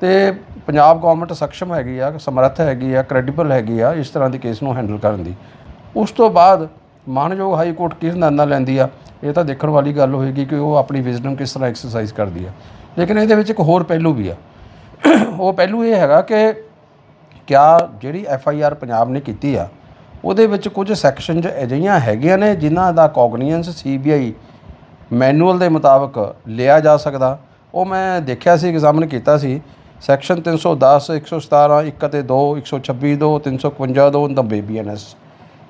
ਤੇ ਪੰਜਾਬ ਗਵਰਨਮੈਂਟ ਸક્ષਮ ਹੈਗੀ ਆ, ਸਮਰੱਥ ਹੈਗੀ ਆ ਕ੍ਰੈਡੀਬਲ ਹੈਗੀ ਆ ਇਸ ਤਰ੍ਹਾਂ ਦੇ ਕੇਸ ਨੂੰ ਹੈਂਡਲ ਕਰਨ ਦੀ। ਉਸ ਤੋਂ ਬਾਅਦ ਮਾਨਯੋਗ ਹਾਈ ਕੋਰਟ ਕਿਸ ਨਿਰਣਾ ਲੈਂਦੀ ਆ, ਇਹ ਤਾਂ ਦੇਖਣ ਵਾਲੀ ਗੱਲ ਹੋਏਗੀ ਕਿ ਉਹ ਆਪਣੀ ਵਿਜ਼ਡਮ ਕਿਸ ਤਰ੍ਹਾਂ ਐਕਸਰਸਾਈਜ਼ ਕਰਦੀ ਆ। ਲੇਕਿਨ ਇਹਦੇ ਵਿੱਚ ਇੱਕ ਹੋਰ ਪਹਿਲੂ ਵੀ ਆ। ਉਹ ਪਹਿਲੂ ਇਹ ਹੈਗਾ ਕਿ ਕਿਆ ਜਿਹੜੀ ਐਫ ਆਈ ਆਰ ਪੰਜਾਬ ਨੇ ਕੀਤੀ ਆ, ਉਹਦੇ ਵਿੱਚ ਕੁਝ ਸੈਕਸ਼ਨ ਅਜਿਹੀਆਂ ਹੈਗੀਆਂ ਨੇ ਜਿਨ੍ਹਾਂ ਦਾ ਕੋਗਨੀਅੰਸ ਸੀ ਬੀ ਆਈ ਮੈਨੂਅਲ ਦੇ ਮੁਤਾਬਕ ਲਿਆ ਜਾ ਸਕਦਾ। ਉਹ ਮੈਂ ਦੇਖਿਆ ਸੀ ਐਗਜ਼ਾਮਨ ਕੀਤਾ ਸੀ। ਸੈਕਸ਼ਨ 310 117 1 ਅਤੇ 2 126 2 355 2 90 ਬੀਐਨਐਸ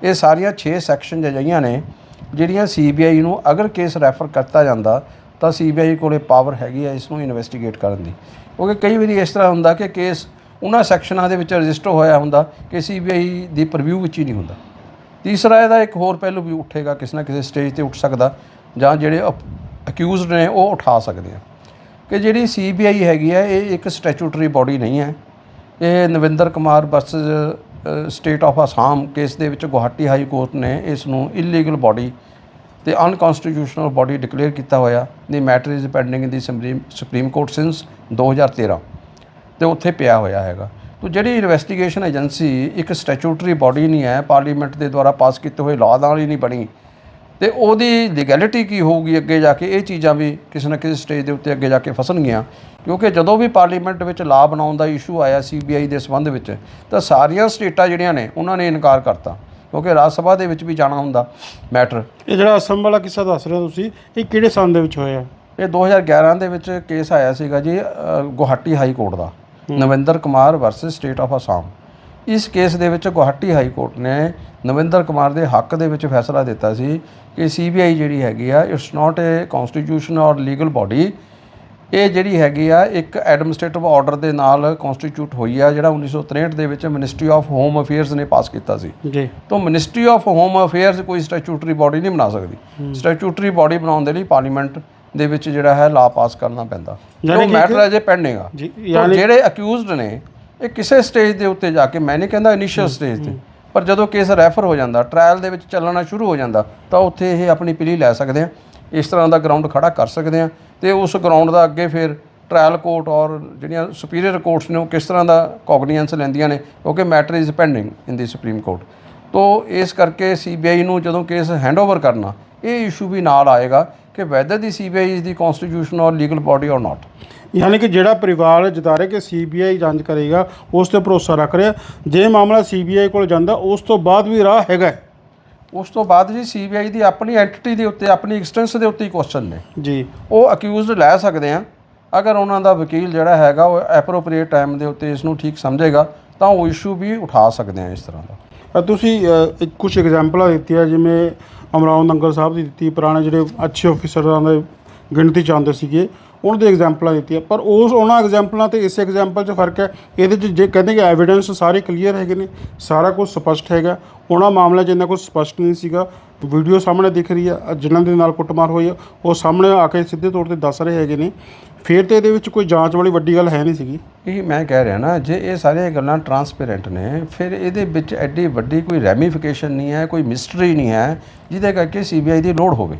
ਇਹ ਸਾਰੀਆਂ 6 ਸੈਕਸ਼ਨ ਅਜਿਹੀਆਂ ਨੇ ਜਿਹੜੀਆਂ ਸੀਬੀਆਈ ਨੂੰ ਅਗਰ ਕੇਸ ਰੈਫਰ ਕਰਤਾ ਜਾਂਦਾ, ਤਾਂ ਸੀਬੀਆਈ ਕੋਲੇ ਪਾਵਰ ਹੈਗੀ ਆ ਇਸ ਨੂੰ ਇਨਵੈਸਟੀਗੇਟ ਕਰਨ ਦੀ। ਕਿਉਂਕਿ ਕਈ ਵਾਰੀ ਇਸ ਤਰ੍ਹਾਂ ਹੁੰਦਾ ਕਿ ਕੇਸ ਉਹਨਾਂ ਸੈਕਸ਼ਨਾਂ ਦੇ ਵਿੱਚ ਰਜਿਸਟਰ ਹੋਇਆ ਹੁੰਦਾ ਕਿ ਸੀਬੀਆਈ ਦੀ ਪ੍ਰੀਵਿਊ ਵਿੱਚ ਹੀ ਨਹੀਂ ਹੁੰਦਾ। ਤੀਸਰਾ ਇਹਦਾ ਇੱਕ ਹੋਰ ਪਹਿਲੂ ਵੀ ਉੱਠੇਗਾ, ਕਿਸੇ ਨਾ ਕਿਸੇ ਸਟੇਜ ਤੇ ਉੱਠ ਸਕਦਾ, ਜਾਂ ਜਿਹੜੇ ਅਕਿਊਜ਼ਡ ਨੇ ਉਹ ਉਠਾ ਸਕਦੇ ਆ। ਕਿ ਜਿਹੜੀ ਸੀਬੀਆਈ ਹੈਗੀ ਹੈ ਇਹ ਇੱਕ ਸਟੈਚੂਟਰੀ ਬਾਡੀ ਨਹੀਂ ਹੈ। ਇਹ Navinder Kumar versus state of Assam case ਦੇ ਵਿੱਚ ਗੁਹਾਟੀ ਹਾਈ ਕੋਰਟ ਨੇ ਇਸ ਨੂੰ ਇਲੀਗਲ ਬਾਡੀ ਤੇ ਅਨਕਨਸਟੀਟਿਊਸ਼ਨਲ ਬਾਡੀ ਡਿਕਲੇਅਰ ਕੀਤਾ ਹੋਇਆ। The matter is pending in the supreme supreme court since 2013 ਤੇ ਉੱਥੇ ਪਿਆ ਹੋਇਆ ਹੈਗਾ। ਤੋ ਜਿਹੜੀ ਇਨਵੈਸਟੀਗੇਸ਼ਨ ਏਜੰਸੀ ਇੱਕ ਸਟੈਚੂਟਰੀ ਬਾਡੀ ਨਹੀਂ ਹੈ ਪਾਰਲੀਮੈਂਟ ਦੇ ਦੁਆਰਾ ਪਾਸ ਕੀਤੇ ਹੋਏ ਲਾਅ ਨਾਲ ਹੀ ਨਹੀਂ ਬਣੀ। ਤੇ ਉਹਦੀ ਲੀਗੈਲਿਟੀ ਕੀ ਹੋਊਗੀ ਅੱਗੇ ਜਾ ਕੇ? ਇਹ ਚੀਜ਼ਾਂ ਵੀ ਕਿਸੇ ਨਾ ਕਿਸੇ ਸਟੇਜ ਦੇ ਉੱਤੇ ਅੱਗੇ ਜਾ ਕੇ ਫਸਣਗੀਆਂ। ਕਿਉਂਕਿ ਜਦੋਂ ਵੀ ਪਾਰਲੀਮੈਂਟ ਵਿੱਚ ਲਾਅ ਬਣਾਉਣ ਦਾ ਇਸ਼ੂ ਆਇਆ ਸੀਬੀਆਈ ਦੇ ਸੰਬੰਧ ਵਿੱਚ ਤਾਂ ਸਾਰੀਆਂ ਸਟੇਟਾਂ ਜਿਹੜੀਆਂ ਨੇ ਉਹਨਾਂ ਨੇ ਇਨਕਾਰ ਕਰਤਾ। ਕਿਉਂਕਿ ਰਾਜ ਸਭਾ ਦੇ ਵਿੱਚ ਵੀ ਜਾਣਾ ਹੁੰਦਾ ਮੈਟਰ ਇਹ ਜਿਹੜਾ ਅਸਮ ਵਾਲਾ ਕਿੱਸਾ ਦੱਸ ਰਹੇ ਹੋ ਤੁਸੀਂ ਇਹ ਕਿਹੜੇ ਸਾਲ ਦੇ ਵਿੱਚ ਹੋਇਆ? ਇਹ 2011 ਦੇ ਵਿੱਚ ਕੇਸ ਆਇਆ ਸੀਗਾ ਜੀ Guwahati high court the. Navinder Kumar versus state of Assam ਇਸ ਕੇਸ ਦੇ ਵਿੱਚ ਗੁਹਾਟੀ ਹਾਈ ਕੋਰਟ ਨੇ ਨਵਿੰਦਰ ਕੁਮਾਰ ਦੇ ਹੱਕ ਦੇ ਵਿੱਚ ਫੈਸਲਾ ਦਿੱਤਾ ਸੀ ਕਿ ਸੀਬੀਆਈ ਜਿਹੜੀ ਹੈਗੀ ਆ it's not a constitution or legal body ਇਹ ਜਿਹੜੀ ਹੈਗੀ ਆ ਇੱਕ ਐਡਮਿਨਿਸਟ੍ਰੇਟਿਵ ਆਰਡਰ ਦੇ ਨਾਲ ਕਨਸਟੀਟਿਊਟ ਹੋਈ ਆ ਜਿਹੜਾ 1963 ਦੇ ਵਿੱਚ ਮਿਨਿਸਟਰੀ ਆਫ ਹੋਮ ਅਫੇਅਰਸ ਨੇ ਪਾਸ ਕੀਤਾ ਸੀ। ਜੀ। ਤੋਂ ਮਿਨਿਸਟਰੀ ਆਫ ਹੋਮ ਅਫੇਅਰਸ ਕੋਈ ਸਟੈਚੂਟਰੀ ਬਾਡੀ ਨਹੀਂ ਬਣਾ ਸਕਦੀ। ਸਟੈਚੂਟਰੀ ਬਾਡੀ ਬਣਾਉਣ ਦੇ ਲਈ ਪਾਰਲੀਮੈਂਟ ਦੇ ਵਿੱਚ ਜਿਹੜਾ ਹੈ ਲਾ ਪਾਸ ਕਰਨਾ ਪੈਂਦਾ। ਕਿ ਮੈਟਰ ਅਜੇ ਪੈਂਡਿੰਗ ਆ। ਜਿਹੜੇ ਅਕਿਊਜ਼ਡ ਨੇ ਇਹ ਕਿਸੇ ਸਟੇਜ ਦੇ ਉੱਤੇ ਜਾ ਕੇ ਮੈਂ ਨਹੀਂ ਕਹਿੰਦਾ ਇਨੀਸ਼ੀਅਲ ਸਟੇਜ ਤੇ ਪਰ ਜਦੋਂ ਕੇਸ ਰੈਫਰ ਹੋ ਜਾਂਦਾ ਟ੍ਰਾਇਲ ਦੇ ਵਿੱਚ ਚੱਲਣਾ ਸ਼ੁਰੂ ਹੋ ਜਾਂਦਾ ਤਾਂ ਉੱਥੇ ਇਹ ਆਪਣੀ ਪਲੀ ਲੈ ਸਕਦੇ ਆ। ਇਸ ਤਰ੍ਹਾਂ ਦਾ ਗਰਾਊਂਡ ਖੜਾ ਕਰ ਸਕਦੇ ਆ ਤੇ ਉਸ ਗਰਾਊਂਡ ਦਾ ਅੱਗੇ ਫਿਰ ਟ੍ਰਾਇਲ ਕੋਰਟ ਔਰ ਜਿਹੜੀਆਂ ਸੁਪੀਰੀਅਰ ਕੋਰਟਸ ਨੇ ਉਹ ਕਿਸ ਤਰ੍ਹਾਂ ਦਾ ਕੋਗਨੀਅੰਸ ਲੈਂਦੀਆਂ ਨੇ ਕਿਉਂਕਿ matter is pending in the supreme court ਤੋ ਇਸ ਕਰਕੇ ਸੀਬੀਆਈ ਨੂੰ ਜਦੋਂ ਕੇਸ ਹੈਂਡਓਵਰ ਕਰਨਾ ਇਹ ਇਸ਼ੂ ਵੀ ਨਾਲ ਆਏਗਾ ਕਿ whether the CBI is the constitution or legal body or not ਯਾਨੀ ਕਿ ਜਿਹੜਾ ਪਰਿਵਾਰ ਜਤਾ ਰਿਹਾ ਕਿ ਸੀਬੀਆਈ ਜਾਂਚ ਕਰੇਗਾ ਉਸ ਤੇ ਭਰੋਸਾ ਰੱਖ ਰਿਹਾ। ਜੇ ਮਾਮਲਾ ਸੀਬੀਆਈ ਕੋਲ ਜਾਂਦਾ ਉਸ ਤੋਂ ਬਾਅਦ ਵੀ ਰਾਹ ਹੈਗਾ ਹੈ। ਉਸ ਤੋਂ ਬਾਅਦ ਜੀ ਸੀਬੀਆਈ ਦੀ ਆਪਣੀ ਐਂਟੀਟੀ ਦੇ ਉੱਤੇ ਆਪਣੀ ਐਗਜ਼ਿਸਟੈਂਸ ਦੇ ਉੱਤੇ ਹੀ ਕੁਐਸਚਨ ਨੇ। ਜੀ। ਉਹ ਅਕਿਊਜ਼ਡ ਲੈ ਸਕਦੇ ਆ। ਅਗਰ ਉਹਨਾਂ ਦਾ ਵਕੀਲ ਜਿਹੜਾ ਹੈਗਾ ਉਹ ਐਪਰੋਪ੍ਰੀਏਟ ਟਾਈਮ ਦੇ ਉੱਤੇ ਇਸ ਨੂੰ ਠੀਕ ਸਮਝੇਗਾ ਤਾਂ ਉਹ ਇਸ਼ੂ ਵੀ ਉਠਾ ਸਕਦੇ ਆ ਇਸ ਤਰ੍ਹਾਂ ਦਾ। ਅ, ਤੁਸੀਂ ਅ, ਇੱਕ ਕੁਝ ਐਗਜ਼ਾਮਪਲਾਂ ਦਿੱਤੀਆਂ ਜਿਵੇਂ ਅਮਰਾਓ ਨੰਗਲ ਸਾਹਿਬ ਦੀ ਦਿੱਤੀ ਪੁਰਾਣੇ ਜਿਹੜੇ ਅੱਛੇ ਅਫੀਸਰਾਂ ਦੇ ਗਿਣਤੀ ਚ ਆਉਂਦੇ ਸੀਗੇ। ਉਹਨਾਂ ਦੀ ਐਗਜ਼ਾਮਪਲਾਂ ਦਿੱਤੀਆਂ। ਪਰ ਉਸ ਉਹਨਾਂ ਐਗਜ਼ਾਮਪਲਾਂ ਤੇ ਇਸ ਐਗਜ਼ਾਮਪਲ 'ਚ ਫ਼ਰਕ ਹੈ। ਇਹਦੇ 'ਚ ਜੇ ਕਹਿੰਦੇ ਕਿ ਐਵੀਡੈਂਸ ਸਾਰੇ ਕਲੀਅਰ ਹੈਗੇ ਨੇ, ਸਾਰਾ ਕੁਝ ਸਪਸ਼ਟ ਹੈਗਾ। ਉਹਨਾਂ ਮਾਮਲਾ 'ਚ ਇੰਨਾ ਕੁਝ ਸਪਸ਼ਟ ਨਹੀਂ ਸੀਗਾ। ਵੀਡੀਓ ਸਾਹਮਣੇ ਦਿਖ ਰਹੀ ਆ ਜਿਨ੍ਹਾਂ ਦੇ ਨਾਲ ਕੁੱਟਮਾਰ ਹੋਈ ਆ, ਉਹ ਸਾਹਮਣੇ ਆ ਕੇ ਸਿੱਧੇ ਤੌਰ ਤੇ ਦੱਸ ਰਹੇ ਹੈਗੇ ਨੇ। ਫਿਰ ਤੇ ਇਹਦੇ ਵਿੱਚ ਕੋਈ ਜਾਂਚ ਵਾਲੀ ਵੱਡੀ ਗੱਲ ਹੈ ਨਹੀਂ ਸੀਗੀ। ਇਹ ਮੈਂ ਕਹਿ ਰਿਹਾ ਨਾ, ਜੇ ਇਹ ਸਾਰੀਆਂ ਗੱਲਾਂ ਟਰਾਂਸਪੇਰੈਂਟ ਨੇ, ਫਿਰ ਇਹਦੇ ਵਿੱਚ ਐਡੀ ਵੱਡੀ ਕੋਈ ਰੈਮੀਫਿਕੇਸ਼ਨ ਨਹੀਂ ਹੈ, ਕੋਈ ਮਿਸਟਰੀ ਨਹੀਂ ਹੈ, ਜਿਹਦੇ ਕਰਕੇ ਸੀਬੀਆਈ ਦੀ ਲੋੜ ਹੋਵੇ।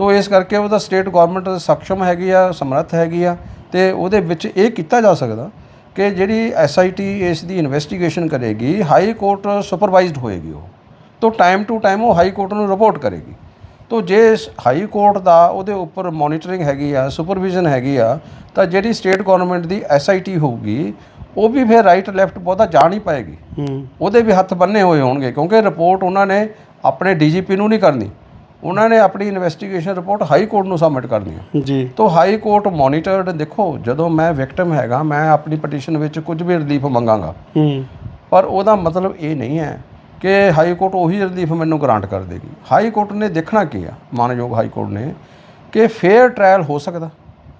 ਤੋ ਇਸ ਕਰਕੇ ਉਹਦਾ ਸਟੇਟ ਗਵਰਨਮੈਂਟ ਸક્ષਮ ਹੈਗੀ ਆ ਸਮਰੱਥ ਹੈਗੀ ਆ ਤੇ ਉਹਦੇ ਵਿੱਚ ਇਹ ਕੀਤਾ ਜਾ ਸਕਦਾ ਕਿ ਜਿਹੜੀ ਐਸਆਈਟੀ ਇਸ ਦੀ ਇਨਵੈਸਟੀਗੇਸ਼ਨ ਕਰੇਗੀ ਹਾਈ ਕੋਰਟ ਸੁਪਰਵਾਈਜ਼ਡ ਹੋਏਗੀ ਉਹ। ਤੋ ਟਾਈਮ ਟੂ ਟਾਈਮ ਉਹ ਹਾਈ ਕੋਰਟ ਨੂੰ ਰਿਪੋਰਟ ਕਰੇਗੀ। ਤੋ ਜੇ ਹਾਈ ਕੋਰਟ ਦਾ ਉਹਦੇ ਉੱਪਰ ਮੋਨੀਟਰਿੰਗ ਹੈਗੀ ਆ ਸੁਪਰਵਿਜ਼ਨ ਹੈਗੀ ਆ ਤਾਂ ਜਿਹੜੀ ਸਟੇਟ ਗਵਰਨਮੈਂਟ ਦੀ ਐਸਆਈਟੀ ਹੋਊਗੀ ਉਹ ਵੀ ਫਿਰ ਰਾਈਟ ਲੈਫਟ ਬਹੁਤਾ ਜਾ ਨਹੀਂ ਪਾਏਗੀ। ਹੂੰ। ਉਹਦੇ ਵੀ ਹੱਥ ਬੰਨੇ ਹੋਏ ਹੋਣਗੇ ਕਿਉਂਕਿ ਰਿਪੋਰਟ ਉਹਨਾਂ ਨੇ ਆਪਣੇ ਡੀਜੀਪੀ ਨੂੰ ਨਹੀਂ ਕਰਨੀ। ਉਹਨਾਂ ਨੇ ਆਪਣੀ ਇਨਵੈਸਟੀਗੇਸ਼ਨ ਰਿਪੋਰਟ ਹਾਈ ਕੋਰਟ ਨੂੰ ਸਬਮਿਟ ਕਰਨੀ ਹੈ ਜੀ। ਤੋ ਹਾਈ ਕੋਰਟ ਮੋਨੀਟਰਡ ਦੇਖੋ ਜਦੋਂ ਮੈਂ ਵਿਕਟਮ ਹੈਗਾ ਮੈਂ ਆਪਣੀ ਪਟੀਸ਼ਨ ਵਿੱਚ ਕੁਝ ਵੀ ਰਿਲੀਫ ਮੰਗਾਂਗਾ। ਹੂੰ। ਪਰ ਉਹਦਾ ਮਤਲਬ ਇਹ ਨਹੀਂ ਹੈ ਕਿ ਹਾਈ ਕੋਰਟ ਉਹੀ ਰਿਲੀਫ ਮੈਨੂੰ ਗ੍ਰਾਂਟ ਕਰ ਦੇਗੀ। ਹਾਈ ਕੋਰਟ ਨੇ ਦੇਖਣਾ ਕੀ ਆ? ਮਾਨਯੋਗ ਹਾਈ ਕੋਰਟ ਨੇ ਕਿ ਫੇਅਰ ਟ੍ਰਾਇਲ ਹੋ ਸਕਦਾ।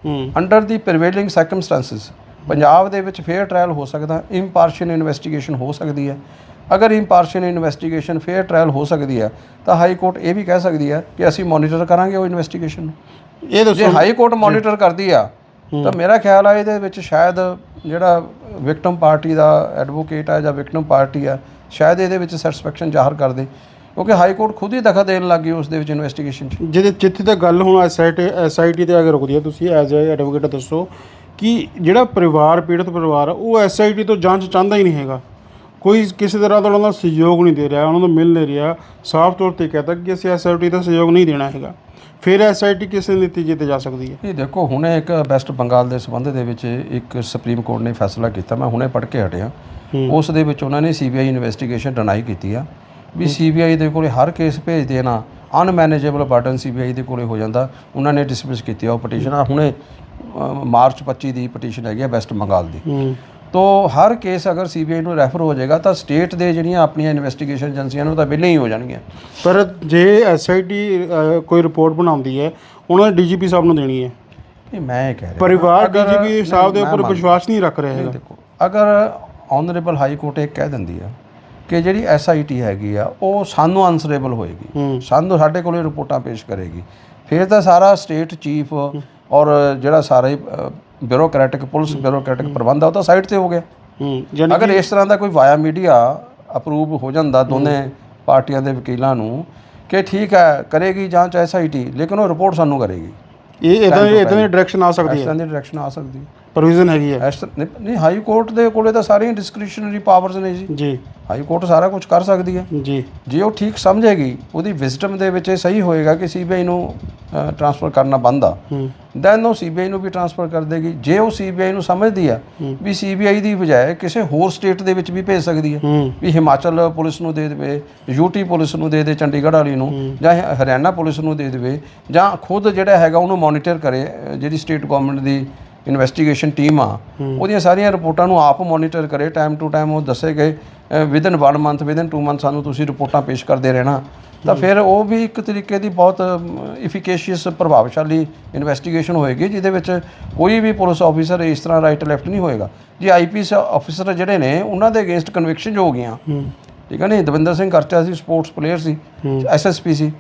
ਹੂੰ। Under the prevailing circumstances Punjab ਦੇ ਵਿੱਚ ਫੇਅਰ ਟ੍ਰਾਇਲ ਹੋ ਸਕਦਾ ਇੰਪਾਰਸ਼ੀਅਲ ਇਨਵੈਸਟੀਗੇਸ਼ਨ ਹੋ ਸਕਦੀ ਹੈ। ਅਗਰ ਇੰਪਾਰਸ਼ੀਅਲ ਇਨਵੈਸਟੀਗੇਸ਼ਨ ਫੇਅਰ ਟ੍ਰਾਇਲ ਹੋ ਸਕਦੀ ਹੈ ਤਾਂ ਹਾਈ ਕੋਰਟ ਇਹ ਵੀ ਕਹਿ ਸਕਦੀ ਹੈ ਕਿ ਅਸੀਂ ਮੋਨੀਟਰ ਕਰਾਂਗੇ ਉਹ ਇਨਵੈਸਟੀਗੇਸ਼ਨ ਨੂੰ। ਇਹ ਦੱਸੋ। ਜੇ ਹਾਈ ਕੋਰਟ ਮੋਨੀਟਰ ਕਰਦੀ ਆ ਤਾਂ ਮੇਰਾ ਖਿਆਲ ਆ ਇਹਦੇ ਵਿੱਚ ਸ਼ਾਇਦ ਜਿਹੜਾ ਵਿਕਟਮ ਪਾਰਟੀ ਦਾ ਐਡਵੋਕੇਟ ਆ ਜਾਂ ਵਿਕਟਮ ਪਾਰਟੀ ਆ ਸ਼ਾਇਦ ਇਹਦੇ ਵਿੱਚ ਸੈਟੀਸਫੈਕਸ਼ਨ ਜ਼ਾਹਰ ਕਰ ਦੇ ਕਿਉਂਕਿ ਹਾਈ ਕੋਰਟ ਖੁਦ ਹੀ ਦਖਲ ਦੇਣ ਲੱਗੀ ਉਸ ਦੇ ਵਿੱਚ ਇਨਵੈਸਟੀਗੇਸ਼ਨ 'ਚ। ਜਿਹਦੇ ਜਿੱਥੇ ਤੱਕ ਗੱਲ ਹੁਣ ਐਸਆਈਟੀ ਐਸਆਈਟੀ ਤੇ ਅਗਰ ਰੁਕਦੀ ਹੈ ਤੁਸੀਂ ਐਜ਼ ਅ ਐਡਵੋਕੇਟ ਦੱਸੋ ਕਿ ਜਿਹੜਾ ਪਰਿਵਾਰ ਪੀੜਤ ਪਰਿਵਾਰ ਆ ਉਹ ਐਸਆਈਟੀ ਤੋਂ ਜਾਂਚ ਚਾਹੁੰਦਾ ਹੀ ਨਹੀਂ ਹੈਗਾ। ਕੋਈ ਕਿਸੇ ਤਰ੍ਹਾਂ ਦਾ ਉਹਨਾਂ ਦਾ ਸਹਿਯੋਗ ਨਹੀਂ ਦੇ ਰਿਹਾ ਉਹਨਾਂ ਨੂੰ ਮਿਲ ਨਹੀਂ ਰਿਹਾ। ਸਾਫ਼ ਤੌਰ ਤੇ ਕਹਤਾ ਕਿ ਅਸੀਂ ਐਸਆਈਟੀ ਦਾ ਸਹਿਯੋਗ ਨਹੀਂ ਦੇਣਾ ਹੈਗਾ। ਫਿਰ ਐਸਆਈਟੀ ਕਿਸੇ ਨਤੀਜੇ ਤੇ ਜਾ ਸਕਦੀ ਹੈ? ਇਹ ਦੇਖੋ ਹੁਣੇ ਇੱਕ ਵੈਸਟ ਬੰਗਾਲ ਦੇ ਸੰਬੰਧ ਦੇ ਵਿੱਚ ਇੱਕ ਸੁਪਰੀਮ ਕੋਰਟ ਨੇ ਫੈਸਲਾ ਕੀਤਾ ਮੈਂ ਹੁਣੇ ਪੜ੍ਹ ਕੇ ਹਟਿਆ। ਉਸ ਦੇ ਵਿੱਚ ਉਹਨਾਂ ਨੇ ਸੀਬੀਆਈ ਇਨਵੈਸਟੀਗੇਸ਼ਨ ਡਿਨਾਈ ਕੀਤੀ ਆ। ਵੀ ਸੀਬੀਆਈ ਦੇ ਕੋਲੇ ਹਰ ਕੇਸ ਭੇਜ ਦੇਣਾ ਅਨਮੈਨੇਜੇਬਲ ਬਰਡਨ ਸੀਬੀਆਈ ਦੇ ਕੋਲੇ ਹੋ ਜਾਂਦਾ। ਉਹਨਾਂ ਨੇ ਡਿਸਮਿਸ ਕੀਤੀ ਆ ਉਹ ਪਟੀਸ਼ਨ ਆ ਹੁਣੇ ਮਾਰਚ 25 ਦੀ ਪਟੀਸ਼ਨ ਹੈਗੀ ਆ ਵੈਸਟ ਬੰਗਾਲ ਦੀ। ਤੋ ਹਰ ਕੇਸ ਅਗਰ ਸੀਬੀਆਈ ਨੂੰ ਰੈਫਰ ਹੋ ਜਾਏਗਾ ਤਾਂ ਸਟੇਟ ਦੇ ਜਿਹੜੀਆਂ ਆਪਣੀਆਂ ਇਨਵੈਸਟੀਗੇਸ਼ਨ ਏਜੰਸੀਆਂ ਨੂੰ ਤਾਂ ਵਿਲੇ ਹੀ ਹੋ ਜਾਣਗੀਆਂ। ਪਰ ਜੇ ਐਸਆਈਟੀ ਕੋਈ ਰਿਪੋਰਟ ਬਣਾਉਂਦੀ ਹੈ ਉਹਨਾਂ ਨੇ ਡੀਜੀਪੀ ਸਾਹਿਬ ਨੂੰ ਦੇਣੀ ਹੈ। ਇਹ ਮੈਂ ਇਹ ਕਹਿ ਰਿਹਾ। ਪਰਿਵਾਰ ਡੀਜੀਪੀ ਸਾਹਿਬ ਦੇ ਉੱਪਰ। ਵਿਸ਼ਵਾਸ ਨਹੀਂ ਰੱਖ ਰਿਹਾ ਹੈਗਾ। ਦੇਖੋ ਅਗਰ ਆਨਰੇਬਲ ਹਾਈ ਕੋਰਟ ਇਹ ਕਹਿ ਦਿੰਦੀ ਆ ਕਿ ਜਿਹੜੀ ਐਸਆਈਟੀ ਹੈਗੀ ਆ ਉਹ ਸਾਨੂੰ ਆਨਸਰੇਬਲ ਹੋਏਗੀ ਸਾਨੂੰ ਸਾਡੇ ਕੋਲੇ ਰਿਪੋਰਟਾਂ ਪੇਸ਼ ਕਰੇਗੀ। ਫਿਰ ਤਾਂ ਸਾਰਾ ਸਟੇਟ ਚੀਫ ਔਰ ਜਿਹੜਾ ਸਾਰਾ ਬਿਊਰੋਕ੍ਰੈਟਿਕ ਪੁਲਿਸ ਬਿਊਰੋਕ੍ਰੈਟਿਕ ਪ੍ਰਬੰਧ ਆ ਉਹ ਤਾਂ ਸਾਈਡ ਤੇ ਹੋ ਗਿਆ ਹੂੰ ਜਾਨੀ ਅਗਰ ਇਸ ਤਰ੍ਹਾਂ ਦਾ ਕੋਈ ਵਾਇਆ ਮੀਡੀਆ ਅਪਰੂਵ ਹੋ ਜਾਂਦਾ ਦੋਨੇ ਪਾਰਟੀਆਂ ਦੇ ਵਕੀਲਾਂ ਨੂੰ ਕਿ ਠੀਕ ਹੈ ਕਰੇਗੀ ਜਾਂਚ ਐਸਆਈਟੀ ਲੇਕਿਨ ਉਹ ਰਿਪੋਰਟ ਸਾਨੂੰ ਕਰੇਗੀ। ਇਹ ਇਦਾਂ ਇਦਾਂ ਦੀ ਡਾਇਰੈਕਸ਼ਨ ਆ ਸਕਦੀ ਇਸ ਹੈ ਤਰ੍ਹਾਂ ਦੀ ਡਾਇਰੈਕਸ਼ਨ ਆ ਸਕਦੀ ਹੈ। ਪ੍ਰੋਵੀਜ਼ਨ ਹੈਗੀ ਹੈ। ਨਹੀਂ- ਨਹੀਂ ਹਾਈ ਕੋਰਟ ਦੇ ਕੋਲੇ ਤਾਂ ਸਾਰੀਆਂ ਡਿਸਕ੍ਰਿਸ਼ਨਰੀ ਪਾਵਰਸ ਨੇ ਜੀ। ਜੀ। ਹਾਈ ਕੋਰਟ ਸਾਰਾ ਕੁਝ ਕਰ ਸਕਦੀ ਹੈ। ਜੀ। ਜੇ ਉਹ ਠੀਕ ਸਮਝੇਗੀ ਉਹਦੀ ਵਿਜ਼ਡਮ ਦੇ ਵਿੱਚ ਇਹ ਸਹੀ ਹੋਏਗਾ ਕਿ ਸੀਬੀਆਈ ਨੂੰ ਟ੍ਰਾਂਸਫਰ ਕਰਨਾ ਬੰਦ ਆ। ਹੂੰ। ਦੈਨ ਉਹ ਸੀਬੀਆਈ ਨੂੰ ਵੀ ਟ੍ਰਾਂਸਫਰ ਕਰ ਦੇਗੀ। ਜੇ ਉਹ ਸੀਬੀਆਈ ਨੂੰ ਸਮਝਦੀ ਆ ਵੀ ਸੀਬੀਆਈ ਦੀ ਬਜਾਏ ਕਿਸੇ ਹੋਰ ਸਟੇਟ ਦੇ ਵਿੱਚ ਵੀ ਭੇਜ ਸਕਦੀ ਹੈ ਹੂੰ। ਵੀ ਹਿਮਾਚਲ ਪੁਲਿਸ ਨੂੰ ਦੇ ਦੇਵੇ ਯੂਟੀ ਪੁਲਿਸ ਨੂੰ ਦੇ ਦੇ ਚੰਡੀਗੜ੍ਹ ਵਾਲੀ ਨੂੰ ਜਾਂ ਹ- ਹਰਿਆਣਾ ਪੁਲਿਸ ਨੂੰ ਦੇ ਦੇਵੇ ਜਾਂ ਖੁਦ ਜਿਹੜਾ ਹੈਗਾ ਉਹਨੂੰ ਮੋਨੀਟਰ ਕਰੇ ਅ, ਜਿਹੜੀ ਸਟੇਟ ਗਵਰਨਮੈਂਟ ਦੀ ਇਨਵੈਸਟੀਗੇਸ਼ਨ ਟੀਮ ਆ ਉਹਦੀਆਂ ਸਾਰੀਆਂ ਰਿਪੋਰਟਾਂ ਨੂੰ ਆਪ ਮੋਨੀਟਰ ਕਰੇ ਟਾਈਮ ਟੂ ਟਾਈਮ ਉਹ ਦੱਸੇ ਗਏ ਵਿਦਨ 1 ਮੰਥ ਵਿਦਨ 2 ਮੰਥ ਸਾਨੂੰ ਤੁਸੀਂ ਰਿਪੋਰਟਾਂ ਪੇਸ਼ ਕਰਦੇ ਰਹਿਣਾ। ਤਾਂ ਫਿਰ ਉਹ ਵੀ ਇੱਕ ਤਰੀਕੇ ਦੀ ਬਹੁਤ ਇਫੀਕੇਸ਼ੀਅਸ ਪ੍ਰਭਾਵਸ਼ਾਲੀ ਇਨਵੈਸਟੀਗੇਸ਼ਨ ਹੋਏਗੀ ਜਿਹਦੇ ਵਿੱਚ ਕੋਈ ਵੀ ਪੁਲਿਸ ਆਫੀਸਰ ਇਸ ਤਰ੍ਹਾਂ ਰਾਈਟ ਲੈਫਟ ਨਹੀਂ ਹੋਏਗਾ। ਜੇ ਆਈਪੀਐਸ ਆਫੀਸਰ ਜਿਹੜੇ ਨੇ ਉਹਨਾਂ ਦੇ ਅਗੇਂਸਟ ਕਨਵਿਕਸ਼ਨ ਹੋ ਗਈਆਂ। ਠੀਕ ਹੈ ਨਹੀਂ ਦਵਿੰਦਰ ਸਿੰਘ ਕਰਚਾ ਸੀ ਸਪੋਰਟਸ ਪਲੇਅਰ ਸੀ ਐਸਐਸਪੀ ਸੀ।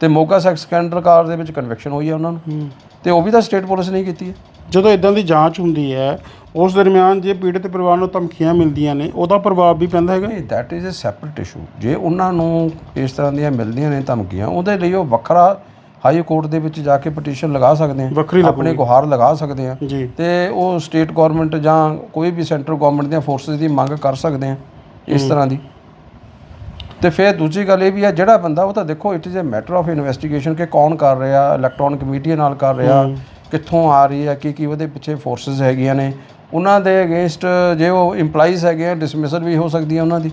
ਤੇ ਮੋਗਾ ਸੈਕਸ ਸਕੈਂਡਲ ਕਾਰ ਦੇ ਵਿੱਚ ਕਨਵਿਕਸ਼ਨ ਹੋਈ ਹੈ ਉਹਨਾਂ ਨੂੰ। ਤੇ ਉਹ ਵੀ ਤਾਂ ਸਟੇਟ ਪੁਲਿਸ ਨਹੀਂ ਕੀਤੀ ਹੈ ਜਦੋਂ ਇਦਾਂ ਦੀ ਜਾਂਚ ਹੁੰਦੀ ਹੈ ਉਸ ਦਰਮਿਆਨ ਜੇ ਪੀੜਤ ਪਰਿਵਾਰ ਨੂੰ ਧਮਕੀਆਂ ਮਿਲਦੀਆਂ ਨੇ ਉਹਦਾ ਪ੍ਰਭਾਵ ਵੀ ਪੈਂਦਾ ਹੈਗਾ? ਨਹੀਂ that is a separate issue ਜੇ ਉਹਨਾਂ ਨੂੰ ਇਸ ਤਰ੍ਹਾਂ ਦੀਆਂ ਮਿਲਦੀਆਂ ਨੇ ਧਮਕੀਆਂ ਉਹਦੇ ਲਈ ਉਹ ਵੱਖਰਾ ਹਾਈ ਕੋਰਟ ਦੇ ਵਿੱਚ ਜਾ ਕੇ ਪਟੀਸ਼ਨ ਲਗਾ ਸਕਦੇ ਆ ਵੱਖਰੀ ਆਪਣੇ ਗੁਹਾਰ ਲਗਾ ਸਕਦੇ ਆ ਜੀ। ਤੇ ਉਹ ਸਟੇਟ ਗਵਰਨਮੈਂਟ ਜਾਂ ਕੋਈ ਵੀ ਸੈਂਟਰ ਗਵਰਨਮੈਂਟ ਦੀਆਂ ਫੋਰਸਸ ਦੀ ਮੰਗ ਕਰ ਸਕਦੇ ਆ ਇਸ ਤਰ੍ਹਾਂ ਦੀ। ਤੇ ਫਿਰ ਦੂਜੀ ਗੱਲ ਇਹ ਵੀ ਆ ਜਿਹੜਾ ਬੰਦਾ ਉਹ ਤਾਂ ਦੇਖੋ it is a matter of investigation ਕਿ ਕੌਣ ਕਰ ਰਿਹਾ ਇਲੈਕਟ੍ਰੋਨਿਕ ਮੀਡੀਆ ਨਾਲ ਕਰ ਰਿਹਾ ਕਿੱਥੋਂ ਆ ਰਹੀ ਹੈ ਕੀ ਕੀ ਉਹਦੇ ਪਿੱਛੇ ਫੋਰਸਸ ਹੈਗੀਆਂ ਨੇ। ਉਹਨਾਂ ਦੇ ਅਗੇਂਸਟ ਜੇ ਉਹ ਇੰਪਲਾਈਜ਼ ਹੈਗੇ ਆ ਡਿਸਮਿਸਲ ਵੀ ਹੋ ਸਕਦੀ ਹੈ ਉਹਨਾਂ ਦੀ।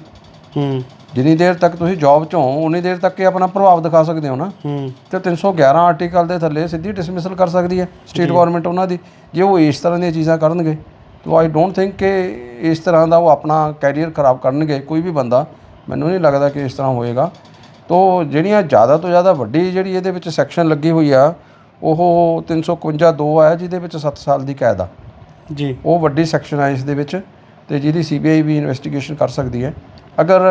ਹੂੰ। ਜਿੰਨੀ ਦੇਰ ਤੱਕ ਤੁਸੀਂ ਜੌਬ 'ਚ ਹੋ ਉਨੀ ਦੇਰ ਤੱਕ ਇਹ ਆਪਣਾ ਪ੍ਰਭਾਵ ਦਿਖਾ ਸਕਦੇ ਹੋ ਨਾ। ਹੂੰ। ਤੇ 311 ਆਰਟੀਕਲ ਦੇ ਥੱਲੇ ਸਿੱਧੀ ਡਿਸਮਿਸਲ ਕਰ ਸਕਦੀ ਹੈ ਸਟੇਟ ਗਵਰਨਮੈਂਟ ਉਹਨਾਂ ਦੀ। ਜੇ ਉਹ ਇਸ ਤਰ੍ਹਾਂ ਦੀਆਂ ਚੀਜ਼ਾਂ ਕਰਨਗੇ ਤਾਂ ਆਈ ਡੋਂਟ ਥਿੰਕ ਕਿ ਇਸ ਤਰ੍ਹਾਂ ਦਾ ਉਹ ਆਪਣਾ ਕੈਰੀਅਰ ਖਰਾਬ ਕਰਨਗੇ ਕੋਈ ਵੀ ਬੰਦਾ। ਮੈਨੂੰ ਨਹੀਂ ਲੱਗਦਾ ਕਿ ਇਸ ਤਰ੍ਹਾਂ ਹੋਏਗਾ। ਤੋਂ ਜਿਹੜੀਆਂ ਜ਼ਿਆਦਾ ਤੋਂ ਜ਼ਿਆਦਾ ਵੱਡੀ ਜਿਹੜੀ ਇਹਦੇ ਵਿੱਚ ਸੈਕਸ਼ਨ ਲੱਗੀ ਹੋਈ ਆ ਉਹ 352 2 ਆ ਜਿਹਦੇ ਵਿੱਚ 7 ਸਾਲ ਦੀ ਕੈਦ ਆ। ਜੀ। ਉਹ ਵੱਡੀ ਸੈਕਸ਼ਨ ਆ ਇਸ ਦੇ ਵਿੱਚ ਤੇ ਜਿਹਦੀ ਸੀਬੀਆਈ ਵੀ ਇਨਵੈਸਟੀਗੇਸ਼ਨ ਕਰ ਸਕਦੀ ਹੈ। ਅਗਰ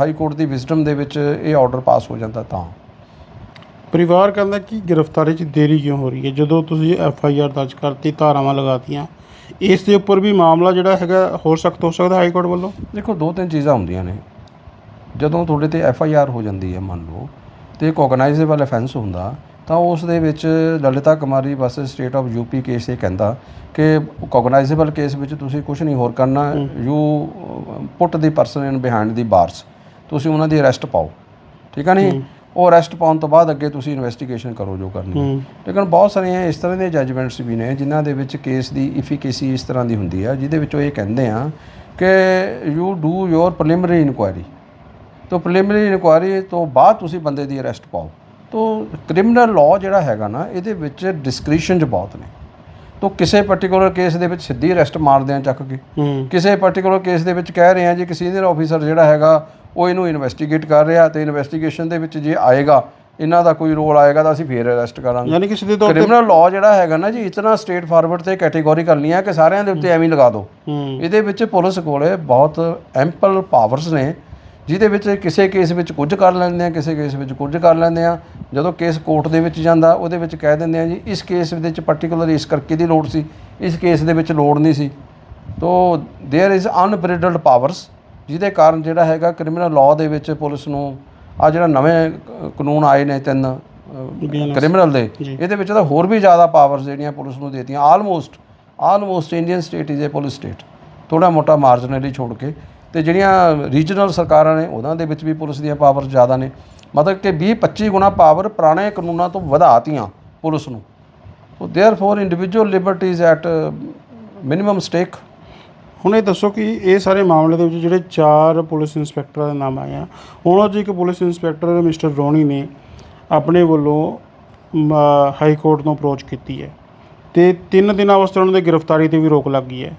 ਹਾਈ ਕੋਰਟ ਦੀ ਵਿਜ਼ਡਮ ਦੇ ਵਿੱਚ ਇਹ ਆਰਡਰ ਪਾਸ ਹੋ ਜਾਂਦਾ ਤਾਂ। ਪਰਿਵਾਰ ਕਹਿੰਦਾ ਕਿ ਗ੍ਰਿਫਤਾਰੀ 'ਚ ਦੇਰੀ ਕਿਉਂ ਹੋ ਰਹੀ ਹੈ? ਜਦੋਂ ਤੁਸੀਂ ਐਫ ਆਈ ਆਰ ਦਰਜ ਕਰਤੀ ਧਾਰਾਵਾਂ ਲਗਾਤੀਆਂ ਇਸ ਦੇ ਉੱਪਰ ਵੀ ਮਾਮਲਾ ਜਿਹੜਾ ਹੈਗਾ ਹੋਰ ਸਖਤ ਹੋ ਸਕਦਾ ਹਾਈ ਕੋਰਟ ਵੱਲੋਂ? ਦੇਖੋ ਦੋ ਤਿੰਨ ਚੀਜ਼ਾਂ ਹੁੰਦੀਆਂ ਨੇ। ਜਦੋਂ ਤੁਹਾਡੇ ਤੇ ਐਫ ਆਈ ਆਰ ਹੋ ਜਾਂਦੀ ਹੈ ਮੰਨ ਲਓ ਤੇ ਕੋਗਨਾਈਜ਼ੇਬਲ ਅਫੈਂਸ ਹੁੰਦਾ ਤਾਂ ਉਸ ਦੇ ਵਿੱਚ Lalita Kumari vs state of UP case ਇਹ ਕਹਿੰਦਾ ਕਿ ਕੋਗਨਾਈਜ਼ੇਬਲ ਕੇਸ ਵਿੱਚ ਤੁਸੀਂ ਕੁਝ ਨਹੀਂ ਹੋਰ ਕਰਨਾ you put the person in behind the bars ਤੁਸੀਂ ਉਹਨਾਂ ਦੀ ਅਰੈਸਟ ਪਾਓ। ਠੀਕ ਹੈ। ਨਹੀਂ ਉਹ ਅਰੈਸਟ ਪਾਉਣ ਤੋਂ ਬਾਅਦ ਅੱਗੇ ਤੁਸੀਂ ਇਨਵੈਸਟੀਗੇਸ਼ਨ ਕਰੋ ਜੋ ਕਰਨੀ ਹੈ। ਹੂੰ। ਲੇਕਿਨ ਬਹੁਤ ਸਾਰੀਆਂ ਇਸ ਤਰ੍ਹਾਂ ਦੀਆਂ ਜੱਜਮੈਂਟਸ ਵੀ ਨੇ ਜਿਨ੍ਹਾਂ ਦੇ ਵਿੱਚ ਕੇਸ ਦੀ ਇਫੀਕੇਸੀ ਇਸ ਤਰ੍ਹਾਂ ਦੀ ਹੁੰਦੀ ਆ ਜਿਹਦੇ ਵਿੱਚ ਉਹ ਇਹ ਕਹਿੰਦੇ ਆ ਕਿ you do your preliminary inquiry ਤੋਂ ਪ੍ਰੀਲਿਮਿਨਰੀ ਇਨਕੁਆਇਰੀ ਤੋਂ ਬਾਅਦ ਤੁਸੀਂ ਬੰਦੇ ਦੀ ਅਰੈਸਟ ਪਾਓ। ਤੋਂ ਕ੍ਰਿਮੀਨਲ ਲਾਅ ਜਿਹੜਾ ਹੈਗਾ ਨਾ ਇਹਦੇ ਵਿੱਚ ਡਿਸਕ੍ਰਿਸ਼ਨ ਬਹੁਤ ਨੇ। ਤੋਂ ਕਿਸੇ ਪਾਰਟਿਕੂਲਰ ਕੇਸ ਦੇ ਵਿੱਚ ਸਿੱਧੀ ਅਰੈਸਟ ਮਾਰਦੇ ਆ ਚੱਕ ਕੇ। ਕਿਸੇ ਪਾਰਟਿਕੂਲਰ ਕੇਸ ਦੇ ਵਿੱਚ ਕਹਿ ਰਹੇ ਆ ਜੀ ਕਿ ਸੀਨੀਅਰ ਆਫੀਸਰ ਜਿਹੜਾ ਹੈਗਾ ਉਹ ਇਹਨੂੰ ਇਨਵੈਸਟੀਗੇਟ ਕਰ ਰਿਹਾ ਤੇ ਇਨਵੈਸਟੀਗੇਸ਼ਨ ਦੇ ਵਿੱਚ ਜੇ ਆਏਗਾ ਇਹਨਾਂ ਦਾ ਕੋਈ ਰੋਲ ਆਏਗਾ ਤਾਂ ਅਸੀਂ ਫੇਰ ਅਰੈਸਟ ਕਰਾਂਗੇ। ਯਾਨੀ ਕਿ ਸਿੱਧੇ ਤੌਰ ਤੇ ਕ੍ਰਿਮੀਨਲ ਲਾਅ ਜਿਹੜਾ ਹੈਗਾ ਨਾ ਜੀ ਇਤਨਾ ਸਟੇਟ ਫਾਰਵਰਡ ਤੇ ਕੈਟਾਗਰੀ ਕਰਨੀ ਹੈ ਕਿ ਸਾਰਿਆਂ ਦੇ ਉੱਤੇ ਐਵੇਂ ਲਗਾ ਦਿਓ ਇਹਦੇ ਵਿੱਚ ਪੁਲਿਸ ਕੋਲੇ ਬਹੁਤ ਐਂਪਲ ਪਾਵਰਸ ਨੇ। ਜਿਹਦੇ ਵਿੱਚ ਕਿਸੇ ਕੇਸ ਵਿੱਚ ਕੁਝ ਕਰ ਲੈਂਦੇ ਆ ਕਿਸੇ ਕੇਸ ਵਿੱਚ ਕੁਝ ਕਰ ਲੈਂਦੇ ਆ ਜਦੋਂ ਕੇਸ ਕੋਰਟ ਦੇ ਵਿੱਚ ਜਾਂਦਾ ਉਹਦੇ ਵਿੱਚ ਕਹਿ ਦਿੰਦੇ ਆ ਜੀ ਇਸ ਕੇਸ ਦੇ ਵਿੱਚ ਪਾਰਟਿਕੂਲਰ ਇਸ ਕਰਕੇ ਦੀ ਲੋੜ ਸੀ ਇਸ ਕੇਸ ਦੇ ਵਿੱਚ ਲੋੜ ਨਹੀਂ ਸੀ ਤੋ देयर इज ਅਨਬ੍ਰਿਡਲਡ ਪਾਵਰਸ ਜਿਹਦੇ ਕਾਰਨ ਜਿਹੜਾ ਹੈਗਾ ਕ੍ਰਿਮੀਨਲ ਲਾਅ ਦੇ ਵਿੱਚ ਪੁਲਿਸ ਨੂੰ ਆ ਜਿਹੜਾ ਨਵੇਂ ਅ, ਕਾਨੂੰਨ ਆਏ ਨੇ ਤਿੰਨ BNS ਕ੍ਰਿਮੀਨਲ ਦੇ ਜੀ। ਇਹਦੇ ਵਿੱਚ ਤਾਂ ਹੋਰ ਵੀ ਜ਼ਿਆਦਾ ਪਾਵਰਸ ਜਿਹੜੀਆਂ ਪੁਲਿਸ ਨੂੰ ਦੇਤੀਆਂ almost almost Indian state is a police state ਥੋੜਾ ਮੋਟਾ ਮਾਰਜਨਲੀ ਛੋੜ ਕੇ ਤੇ ਜਿਹੜੀਆਂ ਰੀਜਨਲ ਸਰਕਾਰਾਂ ਨੇ ਉਹਨਾਂ ਦੇ ਵਿੱਚ ਵੀ ਪੁਲਿਸ ਦੀਆਂ ਪਾਵਰ ਜ਼ਿਆਦਾ ਨੇ ਮਤਲਬ ਕਿ 20 25 ਗੁਣਾ ਪਾਵਰ ਪੁਰਾਣੇ ਕਾਨੂੰਨਾਂ ਤੋਂ ਵਧਾਤੀਆਂ ਪੁਲਿਸ ਨੂੰ so therefore individual liberties at minimum stake ਹੁਣ ਇਹ ਦੱਸੋ ਕਿ ਇਹ ਸਾਰੇ ਮਾਮਲੇ ਦੇ ਵਿੱਚ ਜਿਹੜੇ ਚਾਰ ਪੁਲਿਸ ਇੰਸਪੈਕਟਰਾਂ ਦੇ ਨਾਮ ਆਏ ਆ ਉਹਨਾਂ 'ਚ ਇੱਕ ਪੁਲਿਸ ਇੰਸਪੈਕਟਰ ਮਿਸਟਰ ਰੋਣੀ ਨੇ ਆਪਣੇ ਵੱਲੋਂ ਮ, ਹਾਈ ਕੋਰਟ ਤੋਂ ਅਪਰੋਚ ਕੀਤੀ ਹੈ ਤੇ ਤਿੰਨ ਦਿਨਾਂ ਵਾਸਤੇ ਉਹਨਾਂ ਦੀ ਗ੍ਰਿਫਤਾਰੀ ਤੇ ਵੀ ਰੋਕ ਲੱਗ ਗਈ ਹੈ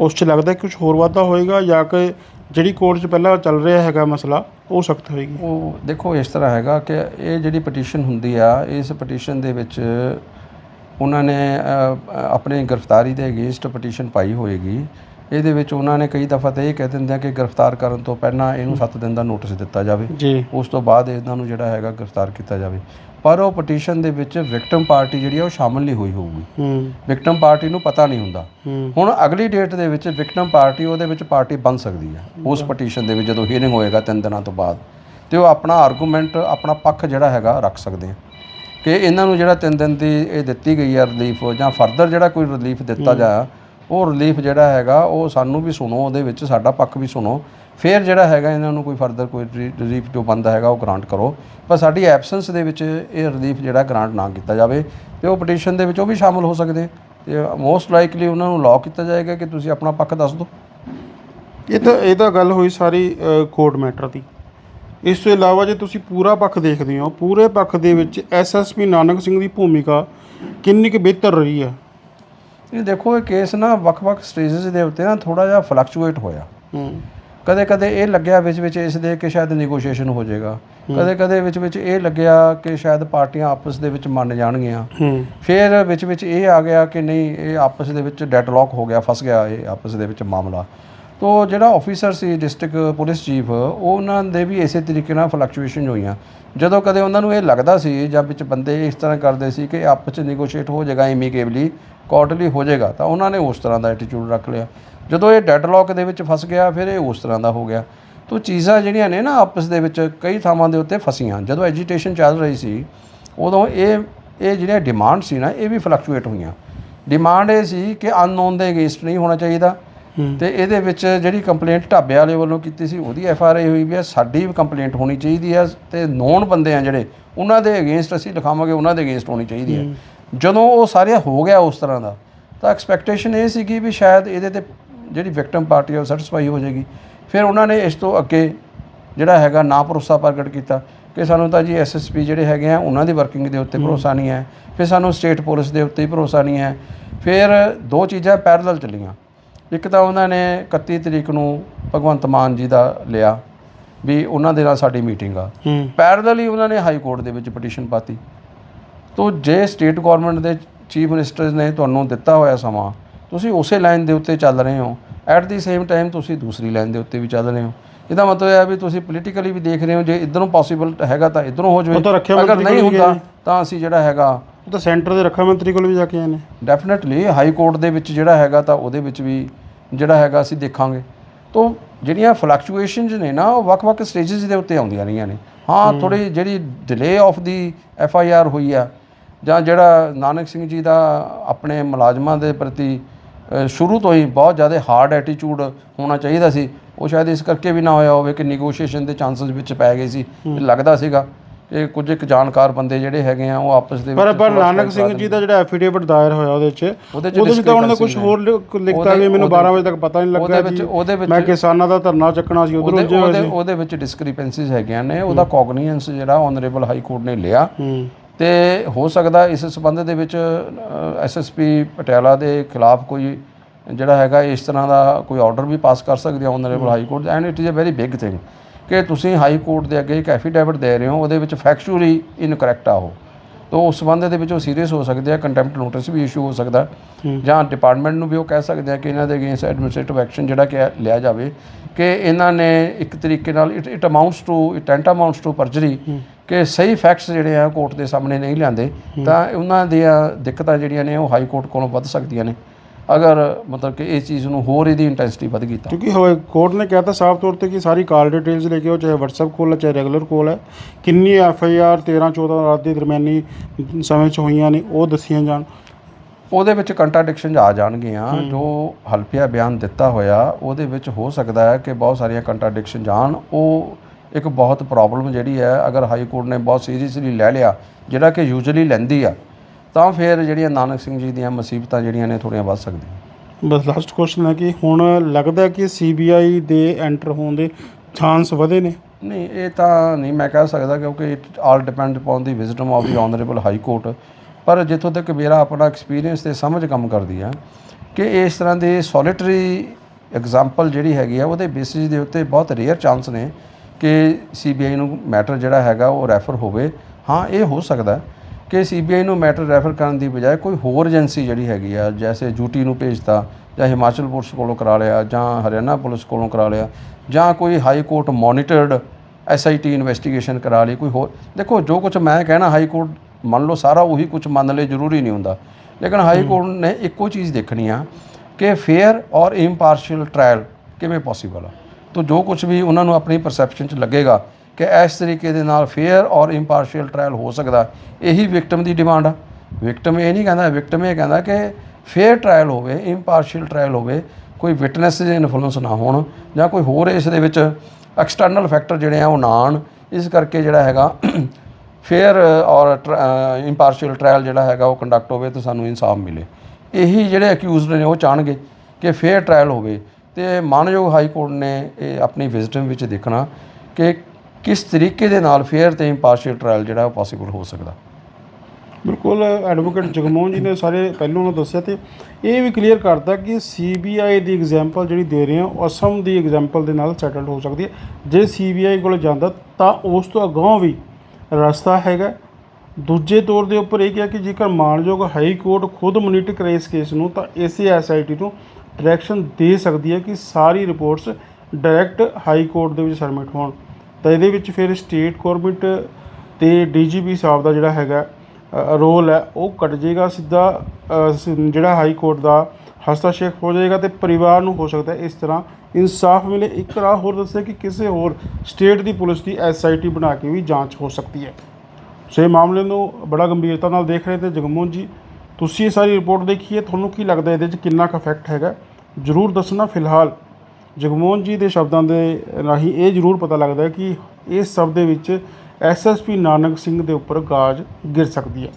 ਉਸ 'ਚ ਲੱਗਦਾ ਕੁਝ ਹੋਰ ਵਾਧਾ ਹੋਏਗਾ ਜਾਂ ਕਿ ਜਿਹੜੀ ਕੋਰਟ 'ਚ ਪਹਿਲਾਂ ਚੱਲ ਰਿਹਾ ਹੈਗਾ ਮਸਲਾ ਉਹ ਸਖਤ ਹੋਏਗੀ? ਉਹ ਦੇਖੋ ਇਸ ਤਰ੍ਹਾਂ ਹੈਗਾ ਕਿ ਇਹ ਜਿਹੜੀ ਪਟੀਸ਼ਨ ਹੁੰਦੀ ਆ ਇਸ ਪਟੀਸ਼ਨ ਦੇ ਵਿੱਚ ਉਹਨਾਂ ਨੇ ਆਪਣੀ ਗ੍ਰਿਫਤਾਰੀ ਦੇ ਅਗੇਂਸਟ ਪਟੀਸ਼ਨ ਪਾਈ ਹੋਏਗੀ। ਇਹਦੇ ਵਿੱਚ ਉਹਨਾਂ ਨੇ ਕਈ ਦਫਾ ਤਾਂ ਇਹ ਕਹਿ ਦਿੰਦੇ ਆ ਕਿ ਗ੍ਰਿਫਤਾਰ ਕਰਨ ਤੋਂ ਪਹਿਲਾਂ ਇਹਨੂੰ 7 ਦਿਨ ਦਾ ਨੋਟਿਸ ਦਿੱਤਾ ਜਾਵੇ। ਜੀ। ਉਸ ਤੋਂ ਬਾਅਦ ਇਹਨਾਂ ਨੂੰ ਜਿਹੜਾ ਹੈਗਾ ਗ੍ਰਿਫਤਾਰ ਕੀਤਾ ਜਾਵੇ। ਪਰ ਉਹ ਪਟੀਸ਼ਨ ਦੇ ਵਿੱਚ ਵਿਕਟਮ ਪਾਰਟੀ ਜਿਹੜੀ ਆ ਉਹ ਸ਼ਾਮਲ ਨਹੀਂ ਹੋਈ ਹੋਊਗੀ। ਹੂੰ। ਵਿਕਟਮ ਪਾਰਟੀ ਨੂੰ ਪਤਾ ਨਹੀਂ ਹੁੰਦਾ। ਹੁਣ ਅਗਲੀ ਡੇਟ ਦੇ ਵਿੱਚ ਵਿਕਟਮ ਪਾਰਟੀ ਉਹਦੇ ਵਿੱਚ ਪਾਰਟੀ ਬਣ ਸਕਦੀ ਹੈ ਉਸ ਪਟੀਸ਼ਨ ਦੇ ਵਿੱਚ ਜਦੋਂ ਹੀਅਰਿੰਗ ਹੋਏਗਾ ਤਿੰਨ ਦਿਨਾਂ ਤੋਂ ਬਾਅਦ। ਤੇ ਉਹ ਆਪਣਾ ਆਰਗੂਮੈਂਟ ਆਪਣਾ ਪੱਖ ਜਿਹੜਾ ਹੈਗਾ ਰੱਖ ਸਕਦੇ ਆ। ਕਿ ਇਹਨਾਂ ਨੂੰ ਜਿਹੜਾ 3 ਦਿਨ ਦੀ ਇਹ ਦਿੱਤੀ ਗਈ ਹੈ ਰਿਲੀਫ ਜਾਂ ਫਰਦਰ ਜਿਹੜਾ ਕੋਈ ਰਿਲੀਫ ਦਿੱਤਾ ਜਾ ਉਹ ਰਿਲੀਫ ਜਿਹੜਾ ਹੈਗਾ, ਉਹ ਸਾਨੂੰ ਵੀ ਸੁਣੋ, ਉਹਦੇ ਵਿੱਚ ਸਾਡਾ ਪੱਖ ਵੀ ਸੁਣੋ। ਫਿਰ ਜਿਹੜਾ ਹੈਗਾ, ਇਹਨਾਂ ਨੂੰ ਕੋਈ ਫਰਦਰ ਕੋਈ ਰਿਲੀਫ ਜੋ ਬੰਦਾ ਹੈਗਾ, ਉਹ ਗ੍ਰਾਂਟ ਕਰੋ। ਪਰ ਸਾਡੀ ਐਬਸੈਂਸ ਦੇ ਵਿੱਚ ਇਹ ਰਿਲੀਫ ਜਿਹੜਾ ਗ੍ਰਾਂਟ ਨਾ ਕੀਤਾ ਜਾਵੇ, ਤੇ ਉਹ ਪਟੀਸ਼ਨ ਦੇ ਵਿੱਚ ਉਹ ਵੀ ਸ਼ਾਮਲ ਹੋ ਸਕਦੇ ਤੇ ਮੋਸਟ ਲਾਈਕਲੀ ਉਹਨਾਂ ਨੂੰ ਲਾਅ ਕੀਤਾ ਜਾਏਗਾ ਕਿ ਤੁਸੀਂ ਆਪਣਾ ਪੱਖ ਦੱਸ ਦਿਓ। ਇਹ ਤਾਂ ਇਹ ਤਾਂ ਗੱਲ ਹੋਈ ਸਾਰੀ ਕੋਰਟ ਮੈਟਰ ਦੀ। ਇਸ ਤੋਂ ਇਲਾਵਾ ਜੇ ਤੁਸੀਂ ਪੂਰਾ ਪੱਖ ਦੇਖਦੇ ਹੋ, ਪੂਰੇ ਪੱਖ ਦੇ ਵਿੱਚ ਐਸਐਸਪੀ ਨਾਨਕ ਸਿੰਘ ਦੀ ਭੂਮਿਕਾ ਕਿੰਨੀ ਕੁ ਬਿਹਤਰ ਰਹੀ ਹੈ। ਇਹ ਦੇਖੋ ਇਹ ਕੇਸ ਨਾ ਵੱਖ-ਵੱਖ ਸਟੇਜਸ ਦੇ ਉੱਤੇ ਨਾ ਥੋੜਾ ਜਿਹਾ ਫਲਕਚੁਏਟ ਹੋਇਆ। ਹੂੰ। ਕਦੇ ਕਦੇ ਇਹ ਲੱਗਿਆ ਵਿੱਚ ਵਿੱਚ ਇਸ ਦੇ ਕਿ ਸ਼ਾਇਦ ਨੈਗੋਸ਼ੀਏਸ਼ਨ ਹੋ ਜਾਏਗਾ। ਕਦੇ ਕਦੇ ਵਿੱਚ ਵਿੱਚ ਇਹ ਲੱਗਿਆ ਕਿ ਸ਼ਾਇਦ ਪਾਰਟੀਆਂ ਆਪਸ ਦੇ ਵਿੱਚ ਮੰਨ ਜਾਣਗੀਆਂ। ਫਿਰ ਵਿੱਚ ਵਿੱਚ ਇਹ ਆ ਗਿਆ ਕਿ ਨਹੀਂ ਇਹ ਆਪਸ ਦੇ ਵਿੱਚ ਡੈਡਲੌਕ ਹੋ ਗਿਆ ਫਸ ਗਿਆ ਇਹ ਆਪਸ ਦੇ ਵਿੱਚ ਮਾਮਲਾ। ਤੋ ਜਿਹੜਾ ਆਫੀਸਰ ਸੀ ਡਿਸਟ੍ਰਿਕਟ ਪੁਲਿਸ ਚੀਫ ਉਹਨਾਂ ਦੇ ਵੀ ਇਸੇ ਤਰੀਕੇ ਨਾਲ ਫਲਕਚੁਏਸ਼ਨ ਹੋਈਆਂ। ਜਦੋਂ ਕਦੇ ਉਹਨਾਂ ਨੂੰ ਇਹ ਲੱਗਦਾ ਸੀ, ਜਾਂ ਵਿੱਚ ਬੰਦੇ ਇਸ ਤਰ੍ਹਾਂ ਕਰਦੇ ਸੀ ਕਿ ਆਪਸ ਚ ਨੈਗੋਸ਼ੀਏਟ ਹੋ ਜਾਏਗਾ ਐਮੀਕੇਬਲੀ ਕੋਰਟਲੀ ਹੋ ਜਾਏਗਾ, ਤਾਂ ਉਹਨਾਂ ਨੇ ਉਸ ਤਰ੍ਹਾਂ ਦਾ ਐਟੀਟਿਊਡ ਰੱਖ ਲਿਆ। ਜਦੋਂ ਇਹ ਡੈਡਲੌਕ ਦੇ ਵਿੱਚ ਫਸ ਗਿਆ, ਫਿਰ ਇਹ ਉਸ ਤਰ੍ਹਾਂ ਦਾ ਹੋ ਗਿਆ। ਤੋ ਚੀਜ਼ਾਂ ਜਿਹੜੀਆਂ ਨੇ ਨਾ ਆਪਸ ਦੇ ਵਿੱਚ ਕਈ ਥਾਵਾਂ ਦੇ ਉੱਤੇ ਫਸੀਆਂ। ਜਦੋਂ ਐਜੀਟੇਸ਼ਨ ਚੱਲ ਰਹੀ ਸੀ, ਉਦੋਂ ਇਹ ਇਹ ਜਿਹੜੀਆਂ ਡਿਮਾਂਡ ਸੀ ਨਾ, ਇਹ ਵੀ ਫਲਕਚੁਏਟ ਹੋਈਆਂ। ਡਿਮਾਂਡ ਇਹ ਸੀ ਕਿ ਅਨਨੋਨ ਦੇ ਅਗੇਂਸਟ ਨਹੀਂ ਹੋਣਾ ਚਾਹੀਦਾ। ਤੇ ਇਹਦੇ ਵਿੱਚ ਜਿਹੜੀ ਕੰਪਲੇਂਟ ਢਾਬੇ ਵਾਲੇ ਵੱਲੋਂ ਕੀਤੀ ਸੀ ਉਹਦੀ ਐਫ ਆਰ ਆਈ ਹੋਈ ਵੀ ਹੈ ਸਾਡੀ ਵੀ ਕੰਪਲੇਂਟ ਹੋਣੀ ਚਾਹੀਦੀ ਹੈ ਤੇ ਨੋਨ ਬੰਦੇ ਆ ਜਿਹੜੇ ਉਹਨਾਂ ਦੇ ਅਗੇਂਸਟ ਅਸੀਂ ਲਿਖਾਵਾਂਗੇ ਉਹਨਾਂ ਦੇ ਅਗੇਂਸਟ ਹੋਣੀ ਚਾਹੀਦੀ ਹੈ। ਜਦੋਂ ਉਹ ਸਾਰੇ ਹੋ ਗਿਆ ਉਸ ਤਰ੍ਹਾਂ ਦਾ ਤਾਂ ਐਕਸਪੈਕਟੇਸ਼ਨ ਇਹ ਸੀਗੀ ਵੀ ਸ਼ਾਇਦ ਇਹਦੇ ਤੇ ਜਿਹੜੀ ਵਿਕਟਮ ਪਾਰਟੀ ਆ ਉਹ ਸੈਟੀਸਫਾਈ ਹੋ ਜਾਏਗੀ। ਫਿਰ ਉਹਨਾਂ ਨੇ ਇਸ ਤੋਂ ਅੱਗੇ ਜਿਹੜਾ ਹੈਗਾ ਨਾ ਭਰੋਸਾ ਪ੍ਰਗਟ ਕੀਤਾ ਕਿ ਸਾਨੂੰ ਤਾਂ ਜੀ ਐਸਐਸਪੀ ਜਿਹੜੇ ਹੈਗੇ ਆ ਉਹਨਾਂ ਦੀ ਵਰਕਿੰਗ ਦੇ ਉੱਤੇ ਭਰੋਸਾ ਨਹੀਂ ਹੈ। ਫਿਰ ਸਾਨੂੰ ਸਟੇਟ ਪੁਲਿਸ ਦੇ ਉੱਤੇ ਹੀ ਭਰੋਸਾ ਨਹੀਂ ਹੈ। ਫਿਰ ਦੋ ਚੀਜ਼ਾਂ ਪੈਰਲਲ ਚੱਲੀਆਂ। ਇੱਕ ਤਾਂ ਉਹਨਾਂ ਨੇ 31 ਤਰੀਕ ਨੂੰ ਭਗਵੰਤ ਮਾਨ ਜੀ ਦਾ ਲਿਆ ਵੀ ਉਹਨਾਂ ਦੇ ਨਾਲ ਸਾਡੀ ਮੀਟਿੰਗ ਆ। ਪੈਰਲਲ ਹੀ ਉਹਨਾਂ ਨੇ ਹਾਈ ਕੋਰਟ ਦੇ ਵਿੱਚ ਪਟੀਸ਼ਨ ਪਾਤੀ। ਤੋ ਜੇ ਸਟੇਟ ਗਵਰਨਮੈਂਟ ਦੇ ਚੀਫ ਮਿਨਿਸਟਰ ਨੇ ਤੁਹਾਨੂੰ ਦਿੱਤਾ ਹੋਇਆ ਸਮਾਂ ਤੁਸੀਂ ਉਸੇ ਲਾਈਨ ਦੇ ਉੱਤੇ ਚੱਲ ਰਹੇ ਹੋ। ਐਟ ਦੀ ਸੇਮ ਟਾਈਮ ਤੁਸੀਂ ਦੂਸਰੀ ਲਾਈਨ ਦੇ ਉੱਤੇ ਵੀ ਚੱਲ ਰਹੇ ਹੋ। ਇਹਦਾ ਮਤਲਬ ਇਹ ਹੈ ਵੀ ਤੁਸੀਂ ਪੋਲੀਟੀਕਲੀ ਵੀ ਦੇਖ ਰਹੇ ਹੋ ਜੇ ਇਧਰੋਂ ਪੋਸੀਬਲ ਹੈਗਾ ਤਾਂ ਇਧਰੋਂ ਹੋ ਜਾਵੇ। ਅਗਰ ਨਹੀਂ ਹੁੰਦਾ। ਤਾਂ ਅਸੀਂ ਜਿਹੜਾ ਹੈਗਾ ਉਹ ਤਾਂ ਸੈਂਟਰ ਦੇ ਰੱਖਿਆ ਮੰਤਰੀ ਕੋਲ ਵੀ ਜਾ ਕੇ ਆਏ ਨੇ। ਡੈਫੀਨਿਟਲੀ ਹਾਈ ਕੋਰਟ ਦੇ ਵਿੱਚ ਜਿਹੜਾ ਹੈਗਾ ਤਾਂ ਉਹਦੇ ਵਿੱਚ ਵੀ ਜਿਹੜਾ ਹੈਗਾ ਅਸੀਂ ਦੇਖਾਂਗੇ। ਤੋਂ ਜਿਹੜੀਆਂ ਫਲਕਚੁਏਸ਼ਨਸ ਨੇ ਨਾ ਉਹ ਵੱਖ-ਵੱਖ ਸਟੇजेस ਦੇ ਉੱਤੇ ਆਉਂਦੀਆਂ ਰਹੀਆਂ ਨੇ। ਹਾਂ ਥੋੜੀ ਜਿਹੜੀ delay of the F I R ਹੋਈ ਆ ਜਾਂ ਜਿਹੜਾ ਨਾਨਕ ਸਿੰਘ ਜੀ ਦਾ ਆਪਣੇ ਮੁਲਾਜ਼ਮਾਂ ਦੇ ਪ੍ਰਤੀ ਸ਼ੁਰੂ ਤੋਂ ਹੀ ਬਹੁਤ ਜ਼ਿਆਦਾ ਹਾਰਡ ਐਟੀਟਿਊਡ ਹੋਣਾ ਚਾਹੀਦਾ ਸੀ। ਉਹ ਸ਼ਾਇਦ ਇਸ ਕਰਕੇ ਵੀ ਨਾ ਹੋਇਆ ਹੋਵੇ ਕਿ ਨੈਗੋਸ਼ੀਏਸ਼ਨ ਦੇ ਚਾਂਸਸ ਵਿੱਚ ਪੈ ਗਏ ਸੀ ਲੱਗਦਾ ਸੀਗਾ। ਕਿ ਕੁਝ ਇੱਕ ਜਾਣਕਾਰ ਬੰਦੇ ਜਿਹੜੇ ਹੈਗੇ ਆ ਉਹ ਆਪਸ ਦੇ ਵਿੱਚ ਪਰ ਨਾਨਕ ਸਿੰਘ ਜੀ ਦਾ ਜਿਹੜਾ ਐਫੀਡੇਵਿਟ ਦਾਇਰ ਹੋਇਆ ਉਹਦੇ ਚ ਉਹਦੇ ਵਿੱਚ ਤਾਂ ਉਹਨਾਂ ਨੇ। ਕੁਝ ਹੋਰ ਲਿਖਤਾ ਵੀ ਮੈਨੂੰ ਉਹਦੇ- 12 ਵਜੇ ਤੱਕ ਪਤਾ ਨਹੀਂ ਲੱਗਾ ਵਿੱਚ ਜੀ। ਉਹਦੇ ਵਿੱਚ ਮੈਂ ਕਿਸਾਨਾਂ ਦਾ ਧਰਨਾ ਚੱਕਣਾ ਸੀ ਉਧਰ ਉਹਦੇ ਉਲਝੇ ਹੋਏ ਉਹਦੇ ਸੀ। ਉਹਦੇ ਵਿੱਚ ਡਿਸਕ੍ਰਿਪੈਂਸੀਜ਼ ਹੈਗੀਆਂ ਨੇ ਉਹਦਾ ਕੋਗਨੀਅੰਸ ਜਿਹੜਾ ਆਨਰੇਬਲ ਹਾਈ ਕੋਰਟ ਨੇ ਲਿਆ। ਤੇ ਹੋ ਸਕਦਾ ਇਸ ਸਬੰਧ ਦੇ ਵਿੱਚ ਐਸਐਸਪੀ ਪਟਿਆਲਾ ਦੇ ਖਿਲਾਫ ਕੋਈ ਜਿਹੜਾ ਹੈਗਾ ਇਸ ਤਰ੍ਹਾਂ ਦਾ ਕੋਈ ਆਰਡਰ ਵੀ ਪਾਸ ਕਰ ਸਕਦੀ ਹੈ honourable high court and it is a very big thing ਕਿ ਤੁਸੀਂ ਹਾਈ ਕੋਰਟ ਦੇ ਅੱਗੇ ਇੱਕ ਐਫੀਡੇਵਿਟ ਦੇ ਰਹੇ ਹੋ ਉਹਦੇ ਵਿੱਚ ਫੈਕਚੁਅਲੀ ਇਨਕਰੈਕਟ ਆ ਉਹ। ਤਾਂ ਉਸ ਸਬੰਧ ਦੇ ਵਿੱਚ ਉਹ ਸੀਰੀਅਸ ਹੋ ਸਕਦੇ ਆ ਕੰਟੈਂਪਟ ਨੋਟਿਸ ਵੀ ਇਸ਼ੂ ਹੋ ਸਕਦਾ। ਜਾਂ ਡਿਪਾਰਟਮੈਂਟ ਨੂੰ ਵੀ ਉਹ ਕਹਿ ਸਕਦੇ ਆ ਕਿ ਇਹਨਾਂ ਦੇ ਅਗੇਂਸਟ ਐਡਮਿਨਿਸਟ੍ਰੇਟਿਵ ਐਕਸ਼ਨ ਜਿਹੜਾ ਕਿ ਲਿਆ ਜਾਵੇ ਕਿ ਇਹਨਾਂ ਨੇ ਇੱਕ ਤਰੀਕੇ ਨਾਲ it amounts to it amounts to perjury ਕਿ ਸਹੀ ਫੈਕਟਸ ਜਿਹੜੇ ਆ ਕੋਰਟ ਦੇ ਸਾਹਮਣੇ ਨਹੀਂ ਲਿਆਂਦੇ। ਤਾਂ ਉਹਨਾਂ ਦੀਆਂ ਦਿੱਕਤਾਂ ਜਿਹੜੀਆਂ ਨੇ ਉਹ ਹਾਈ ਕੋਰਟ ਕੋਲੋਂ ਵੱਧ ਸਕਦੀਆਂ ਨੇ। ਅਗਰ ਮਤਲਬ ਕਿ ਇਹ ਚੀਜ਼ ਨੂੰ ਹੋਰ ਇਹਦੀ ਇੰਟੈਂਸਿਟੀ ਵੱਧ ਗਈ ਤਾਂ। ਕਿਉਂਕਿ ਹੋਏ ਕੋਰਟ ਨੇ ਕਹਿਤਾ ਸਾਫ਼ ਤੌਰ ਤੇ ਕਿ ਸਾਰੀ ਕਾਲ ਡਿਟੇਲਸ ਲੈ ਕੇ ਉਹ ਚਾਹੇ WhatsApp ਕਾਲ ਹੈ ਚਾਹੇ ਰੈਗੂਲਰ ਕਾਲ ਹੈ ਕਿੰਨੀ ਐਫ ਆਈ ਆਰ 13 14 ਰਾਤ ਦੇ ਦਰਮਿਆਨੀ ਸਮੇਂ ਚ ਹੋਈਆਂ ਨੇ ਉਹ ਦੱਸੀਆਂ ਜਾਣ। ਉਹਦੇ ਵਿੱਚ ਕੰਟਰਾਡਿਕਸ਼ਨ ਆ ਜਾਣਗੀਆਂ ਜੋ ਹਲਫੀਆ ਬਿਆਨ ਦਿੱਤਾ ਹੋਇਆ ਉਹਦੇ ਵਿੱਚ ਹੋ ਸਕਦਾ ਹੈ ਕਿ ਬਹੁਤ ਸਾਰੀਆਂ ਕੰਟਰਾਡਿਕਸ਼ਨ ਜਾਣ ਉਹ ਇੱਕ ਬਹੁਤ ਪ੍ਰੋਬਲਮ ਜਿਹੜੀ ਹੈ ਅਗਰ ਹਾਈ ਕੋਰਟ ਨੇ ਬਹੁਤ ਸੀਰੀਅਸਲੀ ਲੈ ਲਿਆ ਜਿਹੜਾ ਕਿ ਯੂਜੂਅਲੀ ਲੈਂਦੀ ਆ ਤਾਂ ਫਿਰ ਜਿਹੜੀਆਂ ਨਾਨਕ ਸਿੰਘ ਜੀ ਦੀਆਂ ਮੁਸੀਬਤਾਂ ਜਿਹੜੀਆਂ ਨੇ ਥੋੜੀਆਂ ਵੱਧ ਸਕਦੀਆਂ। ਬਸ ਲਾਸਟ ਕੁਐਸਚਨ ਹੈ ਕਿ ਹੁਣ ਲੱਗਦਾ ਕਿ ਸੀਬੀਆਈ ਦੇ ਐਂਟਰ ਹੋਣ ਦੇ ਚਾਂਸ ਵਧੇ ਨੇ? ਨਹੀਂ ਇਹ ਤਾਂ ਨਹੀਂ ਮੈਂ ਕਹਿ ਸਕਦਾ ਕਿਉਂਕਿ it all depend upon the wisdom of the honourable high court ਪਰ ਜਿੱਥੋਂ ਤੱਕ ਮੇਰਾ ਆਪਣਾ ਐਕਸਪੀਰੀਅੰਸ ਤੇ ਸਮਝ ਕੰਮ ਕਰਦੀ ਆ ਕਿ ਇਸ ਤਰ੍ਹਾਂ ਦੇ ਸੋਲਿਟਰੀ ਐਗਜ਼ਾਮਪਲ ਜਿਹੜੀ ਹੈਗੀ ਆ ਉਹਦੇ ਬੇਸਿਸ ਦੇ ਉੱਤੇ ਬਹੁਤ ਰੇਅਰ ਚਾਂਸ ਨੇ ਕਿ ਸੀਬੀਆਈ ਨੂੰ ਮੈਟਰ ਜਿਹੜਾ ਹੈਗਾ ਉਹ ਰੈਫਰ ਹੋਵੇ। ਹਾਂ ਇਹ ਹੋ ਸਕਦਾ। ਕਿ ਸੀਬੀਆਈ ਨੂੰ ਮੈਟਰ ਰੈਫਰ ਕਰਨ ਦੀ ਬਜਾਏ ਕੋਈ ਹੋਰ ਏਜੰਸੀ ਜਿਹੜੀ ਹੈਗੀ ਆ ਜੈਸੇ ਯੂਟੀ ਨੂੰ ਭੇਜਤਾ ਜਾਂ ਹਿਮਾਚਲ ਪੁਲਿਸ ਕੋਲੋਂ ਕਰਾ ਲਿਆ ਜਾਂ ਹਰਿਆਣਾ ਪੁਲਿਸ ਕੋਲੋਂ ਕਰਾ ਲਿਆ ਜਾਂ ਕੋਈ high court monitored SIT investigation ਕਰਾ ਲਈ ਕੋਈ ਹੋਰ। ਦੇਖੋ ਜੋ ਕੁਝ ਮੈਂ ਕਹਿਣਾ ਹਾਈ ਕੋਰਟ ਮੰਨ ਲਓ ਸਾਰਾ ਉਹੀ ਕੁਝ ਮੰਨ ਲੈ ਜ਼ਰੂਰੀ ਨਹੀਂ ਹੁੰਦਾ। ਲੇਕਿਨ ਹਾਈ ਕੋਰਟ ਨੇ ਇੱਕੋ ਚੀਜ਼ ਦੇਖਣੀ ਆ ਕਿ ਫੇਅਰ ਔਰ ਇੰਪਾਰਸ਼ੀਅਲ ਟ੍ਰਾਇਲ ਕਿਵੇਂ ਪੋਸੀਬਲ ਆ। ਤੋ ਜੋ ਕੁਝ ਵੀ ਉਹਨਾਂ ਨੂੰ ਆਪਣੀ ਪਰਸੈਪਸ਼ਨ 'ਚ ਲੱਗੇਗਾ ਕਿ ਇਸ ਤਰੀਕੇ ਦੇ ਨਾਲ ਫੇਅਰ ਔਰ ਇੰਪਾਰਸ਼ੀਅਲ ਟ੍ਰਾਇਲ ਹੋ ਸਕਦਾ ਇਹੀ ਵਿਕਟਮ ਦੀ ਡਿਮਾਂਡ ਆ। ਵਿਕਟਮ ਇਹ ਨਹੀਂ ਕਹਿੰਦਾ ਵਿਕਟਮ ਇਹ ਕਹਿੰਦਾ ਕਿ ਫੇਅਰ ਟ੍ਰਾਇਲ ਹੋਵੇ ਇੰਪਾਰਸ਼ੀਅਲ ਟ੍ਰਾਇਲ ਹੋਵੇ, ਕੋਈ ਵਿਟਨੈਸ ਦੇ ਇਨਫਲੂਐਂਸ ਨਾ ਹੋਣ ਜਾਂ ਕੋਈ ਹੋਰ ਇਸ ਦੇ ਵਿੱਚ ਐਕਸਟਰਨਲ ਫੈਕਟਰ ਜਿਹੜੇ ਆ ਉਹ ਨਾ ਆਉਣ। ਇਸ ਕਰਕੇ ਜਿਹੜਾ ਹੈਗਾ ਫੇਅਰ ਔਰ ਇੰਪਾਰਸ਼ੀਅਲ ਟ੍ਰਾਇਲ ਜਿਹੜਾ ਹੈਗਾ ਉਹ ਕੰਡਕਟ ਹੋਵੇ ਤੇ ਸਾਨੂੰ ਇਨਸਾਫ ਮਿਲੇ। ਇਹੀ ਜਿਹੜੇ ਅਕਿਊਜ਼ਡ ਨੇ ਉਹ ਚਾਹਣਗੇ ਕਿ ਫੇਅਰ ਟ੍ਰਾਇਲ ਹੋਵੇ ਤੇ ਮਾਨਯੋਗ ਹਾਈ ਕੋਰਟ ਨੇ ਇਹ ਆਪਣੀ ਵਿਜ਼ਡਮ ਵਿੱਚ ਦੇਖਣਾ ਕਿ ਕਿਸ ਤਰੀਕੇ ਦੇ ਨਾਲ ਫੇਅਰ ਤੇ ਇੰਪਾਰਸ਼ੀਅਲ ਟ੍ਰਾਇਲ ਜਿਹੜਾ ਉਹ ਪੋਸੀਬਲ ਹੋ ਸਕਦਾ? ਬਿਲਕੁਲ ਐਡਵੋਕੇਟ ਜਗਮੋਹਨ ਜੀ ਨੇ ਸਾਰੇ ਪਹਿਲੋਂ ਨੂੰ ਦੱਸਿਆ ਤੇ ਇਹ ਵੀ ਕਲੀਅਰ ਕਰਦਾ ਕਿ ਸੀਬੀਆਈ ਦੀ ਐਗਜ਼ਾਮਪਲ ਜਿਹੜੀ ਦੇ ਰਹੇ ਹਾਂ, ਉਹ ਅਸਮ ਦੀ ਐਗਜ਼ਾਮਪਲ ਦੇ ਨਾਲ ਸੈਟਲਡ ਹੋ ਸਕਦੀ ਹੈ। ਜੇ ਸੀਬੀਆਈ ਕੋਲ ਜਾਂਦਾ ਤਾਂ ਉਸ ਤੋਂ ਅਗਾਂਹ ਵੀ ਰਸਤਾ ਹੈਗਾ। ਦੂਜੇ ਤੌਰ ਦੇ ਉੱਪਰ ਇਹ ਕਿਹਾ ਕਿ ਜੇਕਰ ਮਾਨਯੋਗ ਹਾਈ ਕੋਰਟ ਖੁਦ ਮੋਨੀਟਰ ਕਰੇ ਇਸ ਕੇਸ ਨੂੰ, ਤਾਂ ਇਸੇ ਐਸਆਈਟੀ ਨੂੰ ਡਾਇਰੈਕਸ਼ਨ ਦੇ ਸਕਦੀ ਹੈ ਕਿ ਸਾਰੀ ਰਿਪੋਰਟਸ ਡਾਇਰੈਕਟ ਹਾਈ ਕੋਰਟ ਦੇ ਵਿੱਚ ਸਬਮਿਟ ਹੋਣ। ਤਾਂ ਇਹਦੇ ਵਿੱਚ ਫਿਰ ਸਟੇਟ ਗੌਰਮੈਂਟ ਤੇ ਡੀਜੀਪੀ ਸਾਹਿਬ ਦਾ ਜਿਹੜਾ ਹੈਗਾ ਰੋਲ ਹੈ, ਉਹ ਘੱਟ ਜਾਏਗਾ ਸਿੱਧਾ ਜਿਹੜਾ ਹਾਈ ਕੋਰਟ ਦਾ ਹਸਤਾਖੇਪ ਹੋ ਜਾਏਗਾ ਤੇ ਪਰਿਵਾਰ ਨੂੰ ਹੋ ਸਕਦਾ ਇਸ ਤਰ੍ਹਾਂ ਇਨਸਾਫ ਮਿਲੇ। ਇੱਕ ਰਾਹ ਹੋਰ ਦੱਸਿਆ ਕਿ ਕਿਸੇ ਹੋਰ ਸਟੇਟ ਦੀ ਪੁਲਿਸ ਦੀ ਐਸਆਈਟੀ ਬਣਾ ਕੇ ਵੀ ਜਾਂਚ ਹੋ ਸਕਦੀ ਹੈ। ਸੋ ਇਹ ਮਾਮਲੇ ਨੂੰ ਬੜਾ ਗੰਭੀਰਤਾ ਨਾਲ ਦੇਖ ਰਹੇ ਤੇ ਜਗਮੋਹਨ ਜੀ। ਤੁਸੀਂ ਇਹ ਸਾਰੀ ਰਿਪੋਰਟ ਦੇਖੀ ਹੈ, ਤੁਹਾਨੂੰ ਕੀ ਲੱਗਦਾ ਇਹਦੇ 'ਚ ਕਿੰਨਾ ਕੁ ਇਫੈਕਟ ਹੈਗਾ? ਜ਼ਰੂਰ ਦੱਸਣਾ ਫਿਲਹਾਲ। ਜਗਮੋਹਨ ਜੀ ਦੇ ਸ਼ਬਦਾਂ ਦੇ ਰਾਹੀਂ ਇਹ ਜ਼ਰੂਰ ਪਤਾ ਲੱਗਦਾ ਕਿ ਇਸ ਸਭ ਦੇ ਵਿੱਚ ਐਸਐਸਪੀ ਨਾਨਕ ਸਿੰਘ ਦੇ ਉੱਪਰ ਗਾਜ ਗਿਰ ਸਕਦੀ ਹੈ।